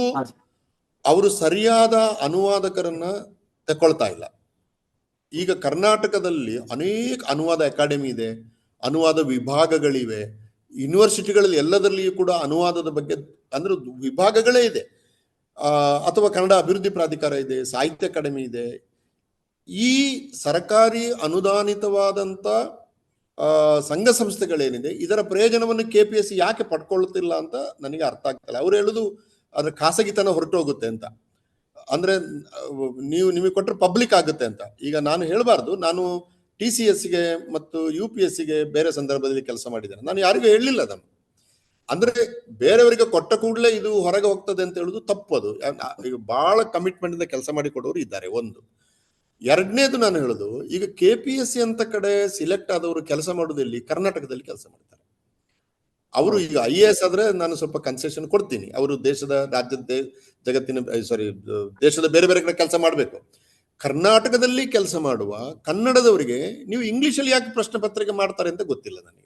ಅವರು ಸರಿಯಾದ ಅನುವಾದಕರನ್ನ ತಕೊಳ್ತಾ ಇಲ್ಲ. ಈಗ ಕರ್ನಾಟಕದಲ್ಲಿ ಅನೇಕ ಅನುವಾದ ಅಕಾಡೆಮಿ ಇದೆ. ಅನುವಾದ ವಿಭಾಗಗಳಿವೆ. ಯೂನಿವರ್ಸಿಟಿಗಳಲ್ಲಿ ಎಲ್ಲದರಲ್ಲಿಯೂ ಕೂಡ ಅನುವಾದದ ಬಗ್ಗೆ ಅಂದ್ರೆ ವಿಭಾಗಗಳೇ ಇದೆ. ಅಥವಾ ಕನ್ನಡ ಅಭಿವೃದ್ಧಿ ಪ್ರಾಧಿಕಾರ ಇದೆ, ಸಾಹಿತ್ಯ ಅಕಾಡೆಮಿ ಇದೆ. ಈ ಸರ್ಕಾರಿ ಅನುದಾನಿತವಾದಂತ ಸಂಘ ಸಂಸ್ಥೆಗಳೇನಿದೆ, ಇದರ ಪ್ರಯೋಜನವನ್ನು ಕೆ ಪಿ ಎಸ್ ಸಿ ಯಾಕೆ ಪಡ್ಕೊಳ್ತಿಲ್ಲ ಅಂತ ನನಗೆ ಅರ್ಥ ಆಗ್ತಿಲ್ಲ. ಅವ್ರು ಹೇಳುದು ಅದ್ರ ಖಾಸಗಿತನ ಹೊರಟೋಗುತ್ತೆ ಅಂತ. ಅಂದ್ರೆ, ನೀವು ನಿಮಗೆ ಕೊಟ್ಟರೆ ಪಬ್ಲಿಕ್ ಆಗುತ್ತೆ ಅಂತ. ಈಗ ನಾನು ಹೇಳಬಾರ್ದು, ನಾನು ಟಿ ಸಿ ಎಸ್ಗೆ ಮತ್ತು ಯು ಪಿ ಎಸ್ ಸಿಗೆ ಬೇರೆ ಸಂದರ್ಭದಲ್ಲಿ ಕೆಲಸ ಮಾಡಿದ್ದಾರೆ. ನಾನು ಯಾರಿಗೂ ಹೇಳಲಿಲ್ಲ ಅದನ್ನು. ಅಂದ್ರೆ ಬೇರೆಯವರಿಗೆ ಕೊಟ್ಟ ಕೂಡಲೇ ಇದು ಹೊರಗೆ ಹೋಗ್ತದೆ ಅಂತ ಹೇಳುದು ತಪ್ಪದು ಈಗ ಬಹಳ ಕಮಿಟ್ಮೆಂಟ್ ಇಂದ ಕೆಲಸ ಮಾಡಿ ಕೊಡೋರು ಇದ್ದಾರೆ ಒಂದು. ಎರಡನೇದು ನಾನು ಹೇಳುದು, ಈಗ ಕೆ ಪಿ ಎಸ್ ಸಿ ಅಂತ ಕಡೆ ಸಿಲೆಕ್ಟ್ ಆದವರು ಕೆಲಸ ಮಾಡೋದಲ್ಲಿ ಕರ್ನಾಟಕದಲ್ಲಿ ಕೆಲಸ ಮಾಡ್ತಾರೆ. ಅವರು ಈಗ ಐ ಎ ಎಸ್ ಆದ್ರೆ ನಾನು ಸ್ವಲ್ಪ ಕನ್ಸೆಷನ್ ಕೊಡ್ತೀನಿ. ಅವರು ದೇಶದ ರಾಜ್ಯದ ಜಗತ್ತಿನ ಸಾರಿ ದೇಶದ ಬೇರೆ ಬೇರೆ ಕಡೆ ಕೆಲಸ ಮಾಡಬೇಕು. ಕರ್ನಾಟಕದಲ್ಲಿ ಕೆಲಸ ಮಾಡುವ ಕನ್ನಡದವರಿಗೆ ನೀವು ಇಂಗ್ಲಿಷಲ್ಲಿ ಯಾಕೆ ಪ್ರಶ್ನೆ ಪತ್ರಿಕೆ ಮಾಡ್ತಾರೆ ಅಂತ ಗೊತ್ತಿಲ್ಲ ನನಗೆ.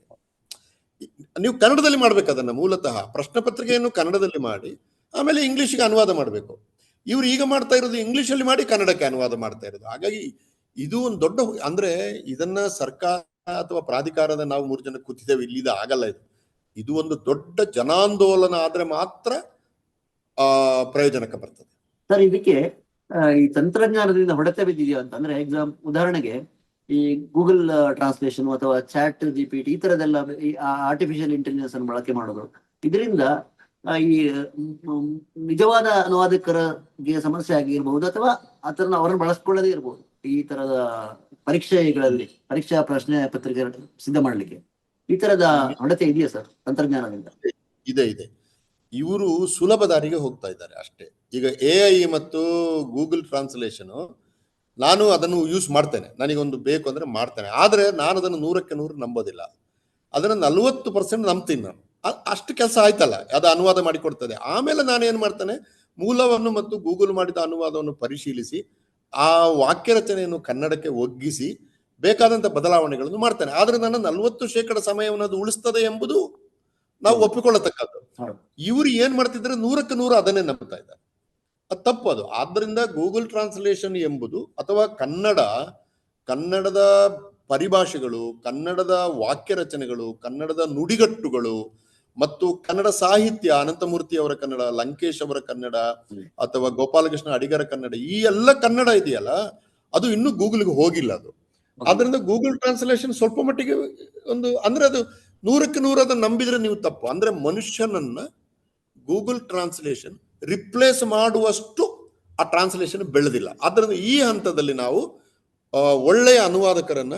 ನೀವು ಕನ್ನಡದಲ್ಲಿ ಮಾಡ್ಬೇಕು ಅದನ್ನ ಮೂಲತಃ. ಪ್ರಶ್ನೆ ಪತ್ರಿಕೆಯನ್ನು ಕನ್ನಡದಲ್ಲಿ ಮಾಡಿ, ಆಮೇಲೆ ಇಂಗ್ಲಿಷ್ಗೆ ಅನುವಾದ ಮಾಡಬೇಕು. ಇವ್ರು ಈಗ ಮಾಡ್ತಾ ಇರೋದು ಇಂಗ್ಲಿಷಲ್ಲಿ ಮಾಡಿ ಕನ್ನಡಕ್ಕೆ ಅನುವಾದ ಮಾಡ್ತಾ ಇರೋದು. ಹಾಗಾಗಿ ಇದು ಒಂದು ದೊಡ್ಡ ಅಂದ್ರೆ ಇದನ್ನ ಸರ್ಕಾರ ಅಥವಾ ಪ್ರಾಧಿಕಾರದ ನಾವು ಮೂರು ಜನ ಕೂತಿದ್ದೇವೆ ಇಲ್ಲಿ ಆಗಲ್ಲ ಇದು. ಇದು ಒಂದು ದೊಡ್ಡ ಜನಾಂದೋಲನ ಆದ್ರೆ ಮಾತ್ರ, ಆ, ಪ್ರಯೋಜನಕ್ಕೆ ಬರ್ತದೆ. ಸರ್, ಇದಕ್ಕೆ ಈ ತಂತ್ರಜ್ಞಾನದಿಂದ ಹೊಡೆತ ಬಿದ್ದಿದೆಯಾ ಅಂತ ಅಂದ್ರೆ ಎಕ್ಸಾಮ್ ಉದಾಹರಣೆಗೆ ಈ ಗೂಗಲ್ ಟ್ರಾನ್ಸ್ಲೇಷನ್ ಅಥವಾ ಚಾಟ್ ಜಿ ಪಿ ಟಿ ಈ ತರದೆಲ್ಲ ಆರ್ಟಿಫಿಷಿಯಲ್ ಇಂಟೆಲಿಜೆನ್ಸ್ ಅನ್ನು ಬಳಕೆ ಮಾಡೋದು. ಇದರಿಂದ ಈ ನಿಜವಾದ ಅನುವಾದಕರಿಗೆ ಸಮಸ್ಯೆ ಆಗಿರ್ಬಹುದು ಅಥವಾ ಆತರನ್ನ ಅವರನ್ನು ಬಳಸ್ಕೊಳ್ಳದೇ ಇರಬಹುದು ಈ ತರದ ಪರೀಕ್ಷೆಗಳಲ್ಲಿ, ಪರೀಕ್ಷಾ ಪ್ರಶ್ನೆ ಪತ್ರಿಕೆ ಸಿದ್ಧ ಮಾಡ್ಲಿಕ್ಕೆ. ಈ ತರದ ಹೊಡೆತ ಇದೆಯಾ ಸರ್ ತಂತ್ರಜ್ಞಾನದಿಂದ? ಇದೆ ಇದೆ. ಇವರು ಸುಲಭ ದಾರಿಗೆ ಹೋಗ್ತಾ ಇದ್ದಾರೆ ಅಷ್ಟೇ. ಈಗ ಎ ಐ ಮತ್ತು ಗೂಗಲ್ ಟ್ರಾನ್ಸ್ಲೇಷನ್ ನಾನು ಅದನ್ನು ಯೂಸ್ ಮಾಡ್ತೇನೆ. ನನಗೊಂದು ಬೇಕು ಅಂದ್ರೆ ಮಾಡ್ತೇನೆ. ಆದರೆ ನಾನು ಅದನ್ನು ನೂರಕ್ಕೆ ನೂರು ನಂಬೋದಿಲ್ಲ. ಅದನ್ನು ನಲವತ್ತು ಪರ್ಸೆಂಟ್ ನಂಬ್ತೀನಿ ನಾನು. ಅಷ್ಟು ಕೆಲಸ ಆಯ್ತಲ್ಲ. ಅದು ಅನುವಾದ ಮಾಡಿ ಕೊಡ್ತದೆ ಆಮೇಲೆ ನಾನು ಏನು ಮಾಡ್ತೇನೆ? ಮೂಲವನ್ನು ಮತ್ತು ಗೂಗಲ್ ಮಾಡಿದ ಅನುವಾದವನ್ನು ಪರಿಶೀಲಿಸಿ, ಆ ವಾಕ್ಯ ರಚನೆಯನ್ನು ಕನ್ನಡಕ್ಕೆ ಒಗ್ಗಿಸಿ, ಬೇಕಾದಂತ ಬದಲಾವಣೆಗಳನ್ನು ಮಾಡ್ತೇನೆ. ಆದರೆ ನನ್ನ ನಲವತ್ತು ಶೇಕಡ ಸಮಯವನ್ನು ಅದು ಉಳಿಸ್ತದೆ ಎಂಬುದು ನಾವು. ಒಪ್ಪಿಕೊಳ್ಳತಕ್ಕದ್ದು. ಇವರು ಏನ್ ಮಾಡ್ತಿದ್ರೆ ನೂರಕ್ಕೆ ನೂರು ಅದನ್ನೇ ನಂಬ್ತಾ ಇದ್ದಾರೆ. ಅದು ತಪ್ಪು ಅದು. ಆದ್ರಿಂದ ಗೂಗಲ್ ಟ್ರಾನ್ಸ್ಲೇಷನ್ ಎಂಬುದು ಅಥವಾ ಕನ್ನಡ ಕನ್ನಡದ ಪರಿಭಾಷೆಗಳು ಕನ್ನಡದ ವಾಕ್ಯ ರಚನೆಗಳು ಕನ್ನಡದ ನುಡಿಗಟ್ಟುಗಳು ಮತ್ತು ಕನ್ನಡ ಸಾಹಿತ್ಯ ಅನಂತಮೂರ್ತಿ ಅವರ ಕನ್ನಡ ಲಂಕೇಶ್ ಅವರ ಕನ್ನಡ. ಅಥವಾ ಗೋಪಾಲಕೃಷ್ಣ ಅಡಿಗರ ಕನ್ನಡ ಈ ಎಲ್ಲ ಕನ್ನಡ ಇದೆಯಲ್ಲ ಅದು ಇನ್ನೂ ಗೂಗಲ್ಗೆ ಹೋಗಿಲ್ಲ ಅದು. ಆದ್ರಿಂದ ಗೂಗಲ್ ಟ್ರಾನ್ಸ್ಲೇಷನ್ ಸ್ವಲ್ಪ ಮಟ್ಟಿಗೆ ಒಂದು ಅಂದ್ರೆ ಅದು ನೂರಕ್ಕೆ ನೂರ ಅದನ್ನ ನಂಬಿದ್ರೆ ನೀವು ತಪ್ಪು. ಅಂದ್ರೆ ಮನುಷ್ಯನನ್ನ ಗೂಗಲ್ ಟ್ರಾನ್ಸ್ಲೇಷನ್ ರಿಪ್ಲೇಸ್ ಮಾಡುವಷ್ಟು ಆ ಟ್ರಾನ್ಸ್ಲೇಷನ್ ಬೆಳೆದಿಲ್ಲ. ಆದ್ರಿಂದ ಈ ಹಂತದಲ್ಲಿ ನಾವು ಒಳ್ಳೆಯ ಅನುವಾದಕರನ್ನ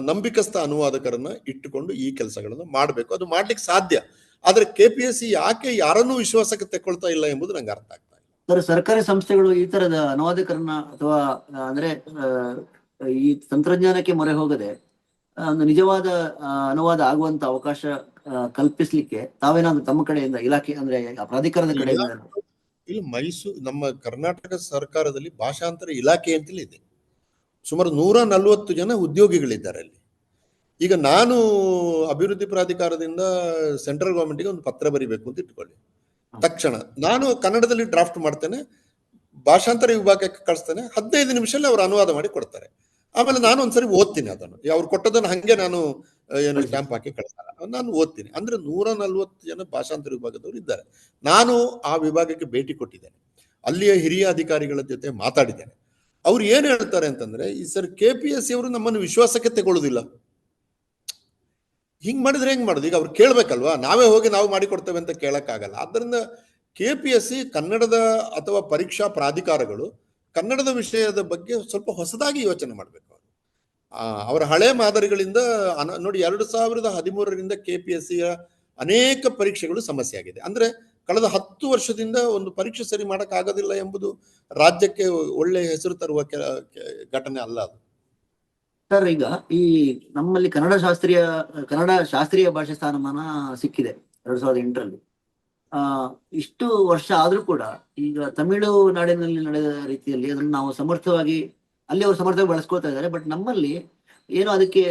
ನಂಬಿಕಸ್ಥ ಅನುವಾದಕರನ್ನ ಇಟ್ಟುಕೊಂಡು ಈ ಕೆಲಸಗಳನ್ನು ಮಾಡಬೇಕು. ಅದು ಮಾಡ್ಲಿಕ್ಕೆ ಸಾಧ್ಯ. ಆದ್ರೆ ಕೆ ಪಿ ಎಸ್ ಸಿ ಯಾಕೆ ಯಾರನ್ನೂ ವಿಶ್ವಾಸಕ್ಕೆ ತೆಕ್ಕೊಳ್ತಾ ಇಲ್ಲ ಎಂಬುದು ನಂಗೆ ಅರ್ಥ ಆಗ್ತಾ ಇಲ್ಲ. ಸರ್, ಸರ್ಕಾರಿ ಸಂಸ್ಥೆಗಳು ಈ ತರದ ಅನುವಾದಕರನ್ನ ಅಥವಾ ಅಂದ್ರೆ ಈ ತಂತ್ರಜ್ಞಾನಕ್ಕೆ ಮೊರೆ ಹೋಗದೆ ಒಂದು ನಿಜವಾದ ಅನುವಾದ ಆಗುವಂತ ಅವಕಾಶ ಕಲ್ಪಿಸಲಿಕ್ಕೆ ತಾವೇನಾದ್ರು ತಮ್ಮ ಕಡೆಯಿಂದ ಇಲಾಖೆ ಅಂದ್ರೆ ಪ್ರಾಧಿಕಾರದ ಕಡೆಯಿಂದ ಇಲ್ಲಿ ಮೈಸೂರು ನಮ್ಮ ಕರ್ನಾಟಕ ಸರ್ಕಾರದಲ್ಲಿ ಭಾಷಾಂತರ ಇಲಾಖೆ ಅಂತಲೇ ಇದೆ. ಸುಮಾರು ನೂರ ನಲ್ವತ್ತು ಜನ ಉದ್ಯೋಗಿಗಳಿದ್ದಾರೆ ಅಲ್ಲಿ. ಈಗ ನಾನು ಅಭಿವೃದ್ಧಿ ಪ್ರಾಧಿಕಾರದಿಂದ ಸೆಂಟ್ರಲ್ ಗವರ್ಮೆಂಟ್ಗೆ ಒಂದು ಪತ್ರ ಬರಿಬೇಕು ಅಂತ ಇಟ್ಕೊಳ್ಳಿ. ತಕ್ಷಣ ನಾನು ಕನ್ನಡದಲ್ಲಿ ಡ್ರಾಫ್ಟ್ ಮಾಡ್ತೇನೆ ಭಾಷಾಂತರ ವಿಭಾಗಕ್ಕೆ ಕಳಿಸ್ತೇನೆ ಹದಿನೈದು ನಿಮಿಷದಲ್ಲಿ ಅವರು ಅನುವಾದ ಮಾಡಿ ಕೊಡ್ತಾರೆ. ಆಮೇಲೆ ನಾನು ಒಂದ್ಸರಿ ಓದ್ತೀನಿ ಅದನ್ನು. ಅವ್ರು ಕೊಟ್ಟದನ್ನು ಹಂಗೆ ನಾನು ಏನು ಸ್ಟ್ಯಾಂಪ್ ಹಾಕಿ ಕಳಿಸಲ್ಲ ನಾನು ಓದ್ತೀನಿ. ಅಂದ್ರೆ ನೂರ ನಲ್ವತ್ತು ಜನ ಭಾಷಾಂತರ ವಿಭಾಗದವರು ಇದ್ದಾರೆ. ನಾನು ಆ ವಿಭಾಗಕ್ಕೆ ಭೇಟಿ ಕೊಟ್ಟಿದ್ದೇನೆ. ಅಲ್ಲಿಯ ಹಿರಿಯ ಅಧಿಕಾರಿಗಳ ಜೊತೆ ಮಾತಾಡಿದ್ದೇನೆ. ಅವ್ರು ಏನ್ ಹೇಳ್ತಾರೆ ಅಂತಂದ್ರೆ ಈ sir K P S C ಅವರು ನಮ್ಮನ್ನು ವಿಶ್ವಾಸಕ್ಕೆ ತಗೊಳ್ಳೋದಿಲ್ಲ ಹಿಂಗ್ ಮಾಡಿದ್ರೆ ಹೆಂಗ್ ಮಾಡೋದು? ಈಗ ಅವ್ರು ಕೇಳ್ಬೇಕಲ್ವಾ? ನಾವೇ ಹೋಗಿ ನಾವು ಮಾಡಿಕೊಡ್ತೇವೆ ಅಂತ ಕೇಳಕ್ಕಾಗಲ್ಲ. ಆದ್ದರಿಂದ ಕೆ ಪಿ ಎಸ್ ಸಿ ಕನ್ನಡದ ಅಥವಾ ಪರೀಕ್ಷಾ ಪ್ರಾಧಿಕಾರಗಳು ಕನ್ನಡದ ವಿಷಯದ ಬಗ್ಗೆ ಸ್ವಲ್ಪ ಹೊಸದಾಗಿ ಯೋಚನೆ ಮಾಡಬೇಕು. ಅವರು ಹಳೆ ಮಾದರಿಗಳಿಂದ ನೋಡಿ ಎರಡು ಸಾವಿರದ ಹದಿಮೂರರಿಂದ ಕೆ ಪಿ ಎಸ್ ಸಿಯ ಅನೇಕ ಪರೀಕ್ಷೆಗಳು ಸಮಸ್ಯೆ ಆಗಿದೆ. ಅಂದ್ರೆ ಕಳೆದ ಹತ್ತು ವರ್ಷದಿಂದ ಒಂದು ಪರೀಕ್ಷೆ ಸರಿ ಮಾಡಕ್ ಆಗೋದಿಲ್ಲ ಎಂಬುದು ರಾಜ್ಯಕ್ಕೆ ಒಳ್ಳೆ ಹೆಸರು ತರುವ ಘಟನೆ ಅಲ್ಲ ಅದು. ಸರ್, ಈಗ ಈ ನಮ್ಮಲ್ಲಿ ಕನ್ನಡ ಶಾಸ್ತ್ರೀಯ ಕನ್ನಡ ಶಾಸ್ತ್ರೀಯ ಭಾಷೆ ಸ್ಥಾನಮಾನ ಸಿಕ್ಕಿದೆ ಎರಡು ಸಾವಿರದ ಎಂಟರಲ್ಲಿ. ಆ, ಇಷ್ಟು ವರ್ಷ ಆದ್ರೂ ಕೂಡ ಈಗ ತಮಿಳುನಾಡಿನಲ್ಲಿ ನಡೆದ ರೀತಿಯಲ್ಲಿ ಅದನ್ನು ನಾವು ಸಮರ್ಥವಾಗಿ ಅಲ್ಲಿ ಅವರು ಸಮರ್ಥವಾಗಿ ಬಳಸ್ಕೊಳ್ತಾ ಇದ್ದಾರೆ. ಬಟ್ ನಮ್ಮಲ್ಲಿ ಏನು ಅದಕ್ಕೆ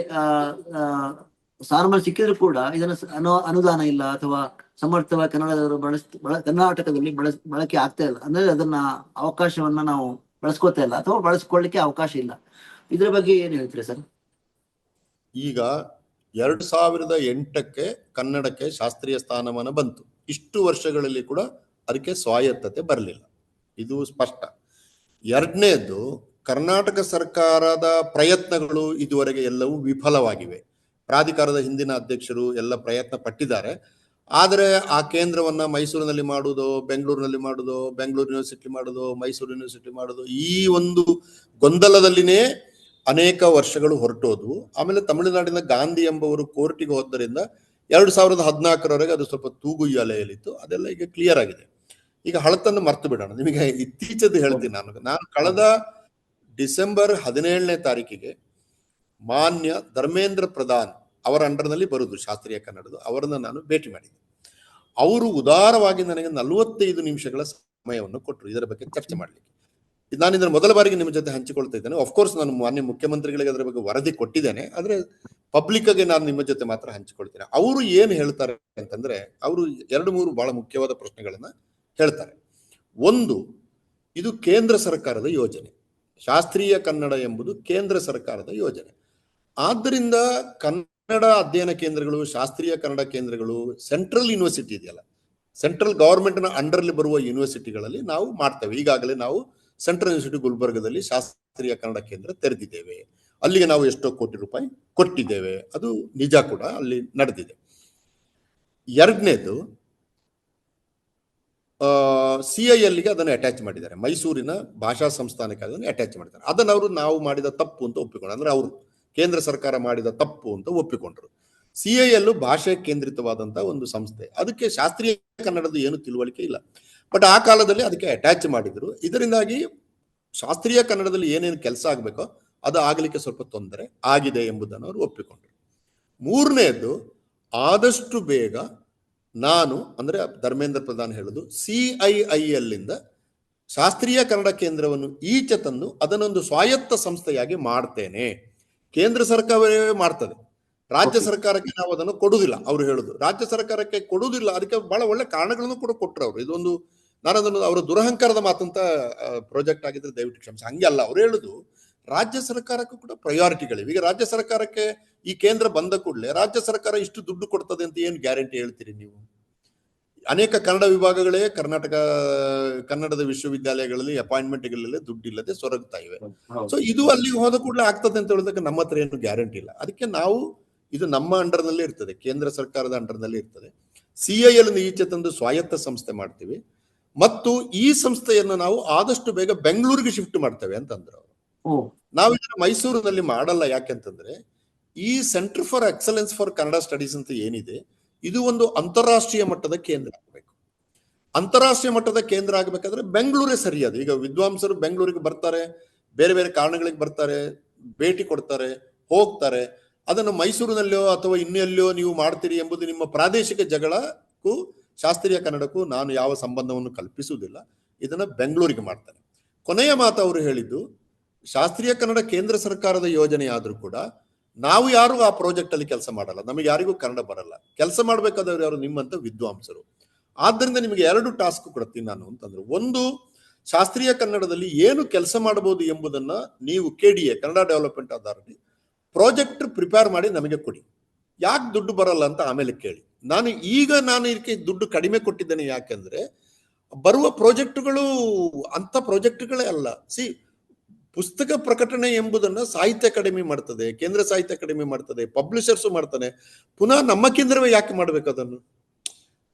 ಸಾರ್ಮಲ್ ಸಿಕ್ಕಿದ್ರು ಕೂಡ ಇದನ್ನ ಅನುದಾನ ಇಲ್ಲ ಅಥವಾ ಸಮರ್ಥವಾಗಿ ಕನ್ನಡದವರು ಬಳಸ್, ಬಳ, ಕರ್ನಾಟಕದಲ್ಲಿ ಬಳಸ್, ಬಳಕೆ ಆಗ್ತಾ ಇಲ್ಲ. ಅಂದ್ರೆ ಅದನ್ನ ಅವಕಾಶವನ್ನ ನಾವು ಬಳಸ್ಕೊತಾ ಇಲ್ಲ ಅಥವಾ ಬಳಸ್ಕೊಳ್ಳಿಕ್ಕೆ ಅವಕಾಶ ಇಲ್ಲ. ಇದ್ರ ಬಗ್ಗೆ ಏನ್ ಹೇಳ್ತೀರಿ ಸರ್? ಈಗ ಎರಡ್ ಸಾವಿರದ ಎಂಟಕ್ಕೆ ಕನ್ನಡಕ್ಕೆ ಶಾಸ್ತ್ರೀಯ ಸ್ಥಾನಮಾನ ಬಂತು. ಇಷ್ಟು ವರ್ಷಗಳಲ್ಲಿ ಕೂಡ ಅದಕ್ಕೆ ಸ್ವಾಯತ್ತತೆ ಬರಲಿಲ್ಲ. ಇದು ಸ್ಪಷ್ಟ. ಎರಡನೇದು ಕರ್ನಾಟಕ ಸರ್ಕಾರದ ಪ್ರಯತ್ನಗಳು ಇದುವರೆಗೆ ಎಲ್ಲವೂ ವಿಫಲವಾಗಿವೆ. ಪ್ರಾಧಿಕಾರದ ಹಿಂದಿನ ಅಧ್ಯಕ್ಷರು ಎಲ್ಲ ಪ್ರಯತ್ನ ಪಟ್ಟಿದ್ದಾರೆ. ಆದರೆ ಆ ಕೇಂದ್ರವನ್ನ ಮೈಸೂರಿನಲ್ಲಿ ಮಾಡೋದು ಬೆಂಗಳೂರಿನಲ್ಲಿ ಮಾಡೋದು ಬೆಂಗಳೂರು ಯೂನಿವರ್ಸಿಟಿ ಮಾಡೋದು ಮೈಸೂರು ಯೂನಿವರ್ಸಿಟಿ ಮಾಡೋದು ಈ ಒಂದು ಗೊಂದಲದಲ್ಲಿನೇ ಅನೇಕ ವರ್ಷಗಳು ಹೊರಟೋದು ಆಮೇಲೆ ತಮಿಳುನಾಡಿನ ಗಾಂಧಿ ಎಂಬವರು ಕೋರ್ಟಿಗೆ ಹೋದ್ದರಿಂದ ಎರಡು ಸಾವಿರದ ಹದಿನಾಲ್ಕರವರೆಗೆ ಅದು ಸ್ವಲ್ಪ ತೂಗು ತೂಗುಯ್ಯಾಲೆಯಲ್ಲಿತ್ತು ಅದೆಲ್ಲ ಈಗ ಕ್ಲಿಯರ್ ಆಗಿದೆ. ಈಗ ಹಳತನ್ನು ಮರ್ತು ಬಿಡೋಣ. ನಿಮಗೆ ಇತ್ತೀಚೆದು ಹೇಳ್ತೀನಿ ನಾನು. ನಾನು ಕಳೆದ ಡಿಸೆಂಬರ್ ಹದಿನೇಳನೇ ತಾರೀಕಿಗೆ ಮಾನ್ಯ ಧರ್ಮೇಂದ್ರ ಪ್ರಧಾನ್ ಅವರ ಅಂಡರ್ನಲ್ಲಿ ಬರುದು ಶಾಸ್ತ್ರೀಯ ಕನ್ನಡದು ಅವರನ್ನು ನಾನು ಭೇಟಿ ಮಾಡಿದೆ ಅವರು ಉದಾರವಾಗಿ ನನಗೆ ನಲವತ್ತೈದು ನಿಮಿಷಗಳ ಸಮಯವನ್ನು ಕೊಟ್ಟರು. ಇದರ ಬಗ್ಗೆ ಚರ್ಚೆ ಮಾಡಲಿಕ್ಕೆ. ನಾನು ಇದನ್ನು ಮೊದಲ ಬಾರಿಗೆ ನಿಮ್ಮ ಜೊತೆ ಹಂಚಿಕೊಳ್ತಾ ಇದ್ದೇನೆ. ಅಫ್ಕೋರ್ಸ್ ನಾನು ಮಾನ್ಯ ಮುಖ್ಯಮಂತ್ರಿಗಳಿಗೆ ಅದರ ಬಗ್ಗೆ ವರದಿ ಕೊಟ್ಟಿದ್ದೇನೆ. ಆದರೆ ಪಬ್ಲಿಕ್ ಆಗಿ ನಾನು ನಿಮ್ಮ ಜೊತೆ ಮಾತ್ರ ಹಂಚಿಕೊಳ್ತೇನೆ. ಅವರು ಏನು ಹೇಳ್ತಾರೆ ಅಂತಂದ್ರೆ ಅವರು ಎರಡು ಮೂರು ಬಹಳ ಮುಖ್ಯವಾದ ಪ್ರಶ್ನೆಗಳನ್ನು ಹೇಳ್ತಾರೆ. ಒಂದು, ಇದು ಕೇಂದ್ರ ಸರ್ಕಾರದ ಯೋಜನೆ. ಶಾಸ್ತ್ರೀಯ ಕನ್ನಡ ಎಂಬುದು ಕೇಂದ್ರ ಸರ್ಕಾರದ ಯೋಜನೆ. ಆದ್ದರಿಂದ ಕನ್ನಡ ಅಧ್ಯಯನ ಕೇಂದ್ರಗಳು, ಶಾಸ್ತ್ರೀಯ ಕನ್ನಡ ಕೇಂದ್ರಗಳು ಸೆಂಟ್ರಲ್ ಯೂನಿವರ್ಸಿಟಿ ಇದೆಯಲ್ಲ, ಸೆಂಟ್ರಲ್ ಗವರ್ಮೆಂಟ್ನ ಅಂಡರ್ಲಿ ಬರುವ ಯೂನಿವರ್ಸಿಟಿಗಳಲ್ಲಿ ನಾವು ಮಾಡ್ತೇವೆ. ಈಗಾಗಲೇ ನಾವು ಸೆಂಟ್ರಲ್ ಯೂನಿವರ್ಸಿಟಿ ಗುಲ್ಬರ್ಗದಲ್ಲಿ ಶಾಸ್ತ್ರೀಯ ಕನ್ನಡ ಕೇಂದ್ರ ತೆರೆದಿದ್ದೇವೆ. ಅಲ್ಲಿಗೆ ನಾವು ಎಷ್ಟೋ ಕೋಟಿ ರೂಪಾಯಿ ಕೊಟ್ಟಿದ್ದೇವೆ. ಅದು ನಿಜ ಕೂಡ ಅಲ್ಲಿ ನಡೆದಿದೆ. ಎರಡನೇದು ಸಿ ಐ ಎಲ್ಗೆ ಅದನ್ನು ಅಟ್ಯಾಚ್ ಮಾಡಿದ್ದಾರೆ. ಮೈಸೂರಿನ ಭಾಷಾ ಸಂಸ್ಥಾನಕ್ಕೆ ಅದನ್ನು ಅಟ್ಯಾಚ್ ಮಾಡಿದ್ದಾರೆ. ಅದನ್ನು ಅವರು ನಾವು ಮಾಡಿದ ತಪ್ಪು ಅಂತ ಒಪ್ಪಿಕೊಂಡ್ರು. ಅಂದ್ರೆ ಅವರು ಕೇಂದ್ರ ಸರ್ಕಾರ ಮಾಡಿದ ತಪ್ಪು ಅಂತ ಒಪ್ಪಿಕೊಂಡ್ರು. ಸಿ ಐ ಎಲ್ ಭಾಷೆ ಕೇಂದ್ರಿತವಾದಂತಹ ಒಂದು ಸಂಸ್ಥೆ. ಅದಕ್ಕೆ ಶಾಸ್ತ್ರೀಯ ಕನ್ನಡದ ಏನು ತಿಳುವಳಿಕೆ ಇಲ್ಲ. ಬಟ್ ಆ ಕಾಲದಲ್ಲಿ ಅದಕ್ಕೆ ಅಟ್ಯಾಚ್ ಮಾಡಿದ್ರು. ಇದರಿಂದಾಗಿ ಶಾಸ್ತ್ರೀಯ ಕನ್ನಡದಲ್ಲಿ ಏನೇನು ಕೆಲಸ ಆಗಬೇಕೋ ಅದು ಆಗಲಿಕ್ಕೆ ಸ್ವಲ್ಪ ತೊಂದರೆ ಆಗಿದೆ ಎಂಬುದನ್ನು ಅವರು ಒಪ್ಪಿಕೊಂಡ್ರು. ಮೂರನೆಯದ್ದು ಆದಷ್ಟು ಬೇಗ ನಾನು ಅಂದ್ರೆ ಧರ್ಮೇಂದ್ರ ಪ್ರಧಾನ್ ಹೇಳುದು ಸಿ ಐ ಐ ಎಲ್ಲಿಂದ ಶಾಸ್ತ್ರೀಯ ಕನ್ನಡ ಕೇಂದ್ರವನ್ನು ಈಚೆ ತಂದು ಅದನ್ನೊಂದು ಸ್ವಾಯತ್ತ ಸಂಸ್ಥೆಯಾಗಿ ಮಾಡ್ತೇನೆ. ಕೇಂದ್ರ ಸರ್ಕಾರವೇ ಮಾಡ್ತದೆ. ರಾಜ್ಯ ಸರ್ಕಾರಕ್ಕೆ ನಾವು ಅದನ್ನು ಕೊಡುವುದಿಲ್ಲ ಅವರು ಹೇಳುದು. ರಾಜ್ಯ ಸರ್ಕಾರಕ್ಕೆ ಕೊಡುವುದಿಲ್ಲ ಅದಕ್ಕೆ ಬಹಳ ಒಳ್ಳೆ ಕಾರಣಗಳನ್ನು ಕೂಡ ಕೊಟ್ಟರು ಅವರು. ಇದೊಂದು ನಾನು ಅದನ್ನು ಅವರ ದುರಹಂಕಾರದ ಮಾತಂತ ಪ್ರಾಜೆಕ್ಟ್ ಆಗಿದ್ರೆ ದಯವಿಟ್ಟು ಕ್ಷಮಿಸಿ. ಹಂಗೆ ಅಲ್ಲ ಅವ್ರು ಹೇಳುದು ರಾಜ್ಯ ಸರ್ಕಾರಕ್ಕೂ ಕೂಡ ಪ್ರಯಾರಿಟಿಗಳಿವೆ ಈಗ ರಾಜ್ಯ ಸರ್ಕಾರಕ್ಕೆ ಈ ಕೇಂದ್ರ ಬಂದ ಕೂಡಲೇ ರಾಜ್ಯ ಸರ್ಕಾರ ಇಷ್ಟು ದುಡ್ಡು ಕೊಡ್ತದೆ ಅಂತ ಏನು ಗ್ಯಾರಂಟಿ ಹೇಳ್ತೀರಿ ನೀವು? ಅನೇಕ ಕನ್ನಡ ವಿಭಾಗಗಳೇ ಕರ್ನಾಟಕ ಕನ್ನಡದ ವಿಶ್ವವಿದ್ಯಾಲಯಗಳಲ್ಲಿ ಅಪಾಯಿಂಟ್ಮೆಂಟ್ಗಳಲ್ಲೇ ದುಡ್ಡಿಲ್ಲದೆ ಸೊರಗ್ತಾ ಇವೆ. ಸೊ ಇದು ಅಲ್ಲಿಗೆ ಹೋದ ಕೂಡಲೇ ಆಗ್ತದೆ ಅಂತ ಹೇಳೋದಕ್ಕೆ ನಮ್ಮ ಹತ್ರ ಏನು ಗ್ಯಾರಂಟಿ ಇಲ್ಲ. ಅದಕ್ಕೆ ನಾವು ಇದು ನಮ್ಮ ಅಂಡರ್ನಲ್ಲೇ ಇರ್ತದೆ ಕೇಂದ್ರ ಸರ್ಕಾರದ ಅಂಡರ್ನಲ್ಲಿ ಇರ್ತದೆ. ಸಿ ಐ ಎಲ್ ಈಚೆ ತಂದು ಸ್ವಾಯತ್ತ ಸಂಸ್ಥೆ ಮಾಡ್ತೀವಿ. ಮತ್ತು ಈ ಸಂಸ್ಥೆಯನ್ನು ನಾವು ಆದಷ್ಟು ಬೇಗ ಬೆಂಗಳೂರಿಗೆ ಶಿಫ್ಟ್ ಮಾಡ್ತೇವೆ ಅಂತಂದ್ರು ನಾವು ಇದನ್ನ ಮೈಸೂರಿನಲ್ಲಿ ಮಾಡಲ್ಲ ಯಾಕೆಂತಂದ್ರೆ ಈ centre for excellence for Kannada studies ಅಂತ ಏನಿದೆ, ಇದು ಒಂದು ಅಂತಾರಾಷ್ಟ್ರೀಯ ಮಟ್ಟದ ಕೇಂದ್ರ ಆಗಬೇಕು. ಅಂತಾರಾಷ್ಟ್ರೀಯ ಮಟ್ಟದ ಕೇಂದ್ರ ಆಗಬೇಕಾದ್ರೆ ಬೆಂಗಳೂರೇ ಸರಿಯಾದ ಈಗ ವಿದ್ವಾಂಸರು ಬೆಂಗಳೂರಿಗೆ ಬರ್ತಾರೆ, ಬೇರೆ ಬೇರೆ ಕಾರಣಗಳಿಗೆ ಬರ್ತಾರೆ, ಭೇಟಿ ಕೊಡ್ತಾರೆ, ಹೋಗ್ತಾರೆ. ಅದನ್ನು ಮೈಸೂರಿನಲ್ಲೋ ಅಥವಾ ಇನ್ನೆಲ್ಲೋ ನೀವು ಮಾಡ್ತೀರಿ ಎಂಬುದು ನಿಮ್ಮ ಪ್ರಾದೇಶಿಕ ಜಗಳಕ್ಕೂ, ಶಾಸ್ತ್ರೀಯ ಕನ್ನಡಕ್ಕೂ ನಾನು ಯಾವ ಸಂಬಂಧವನ್ನು ಕಲ್ಪಿಸುವುದಿಲ್ಲ. ಇದನ್ನ ಬೆಂಗಳೂರಿಗೆ ಮಾಡ್ತಾರೆ. ಕೊನೆಯ ಮಾತು ಅವರು ಹೇಳಿದ್ದು, ಶಾಸ್ತ್ರೀಯ ಕನ್ನಡ ಕೇಂದ್ರ ಸರ್ಕಾರದ ಯೋಜನೆ ಆದರೂ ಕೂಡ ನಾವು ಯಾರು ಆ ಪ್ರಾಜೆಕ್ಟ್ ಅಲ್ಲಿ ಕೆಲಸ ಮಾಡಲ್ಲ? ನಮಗೆ ಯಾರಿಗೂ ಕನ್ನಡ ಬರಲ್ಲ. ಕೆಲಸ ಮಾಡಬೇಕಾದವ್ರು ಯಾರು? ನಿಮ್ಮಂತ ವಿದ್ವಾಂಸರು. ಆದ್ದರಿಂದ ನಿಮಗೆ ಎರಡು ಟಾಸ್ಕ್ ಕೊಡ್ತೀನಿ ನಾನು ಅಂತಂದ್ರೆ. ಒಂದು, ಶಾಸ್ತ್ರೀಯ ಕನ್ನಡದಲ್ಲಿ ಏನು ಕೆಲಸ ಮಾಡಬಹುದು ಎಂಬುದನ್ನ ನೀವು K D A Kannada development authority project prepare ಮಾಡಿ ನಮಗೆ ಕೊಡಿ. ಯಾಕೆ ದುಡ್ಡು ಬರಲ್ಲ ಅಂತ ಆಮೇಲೆ ಕೇಳಿ. ನಾನು ಈಗ ನಾನು ಇದಕ್ಕೆ ದುಡ್ಡು ಕಡಿಮೆ ಕೊಟ್ಟಿದ್ದೇನೆ ಯಾಕೆಂದ್ರೆ, ಬರುವ ಪ್ರಾಜೆಕ್ಟ್ಗಳು ಅಂತ ಪ್ರಾಜೆಕ್ಟ್ಗಳೇ ಅಲ್ಲ. ಸಿ ಪುಸ್ತಕ ಪ್ರಕಟಣೆ ಎಂಬುದನ್ನ ಸಾಹಿತ್ಯ ಅಕಾಡೆಮಿ ಮಾಡ್ತದೆ, ಕೇಂದ್ರ ಸಾಹಿತ್ಯ ಅಕಾಡೆಮಿ ಮಾಡ್ತದೆ, ಪಬ್ಲಿಷರ್ಸ್ ಮಾಡ್ತಾನೆ. ಪುನಃ ನಮ್ಮ ಕೇಂದ್ರವೇ ಯಾಕೆ ಮಾಡ್ಬೇಕು ಅದನ್ನು?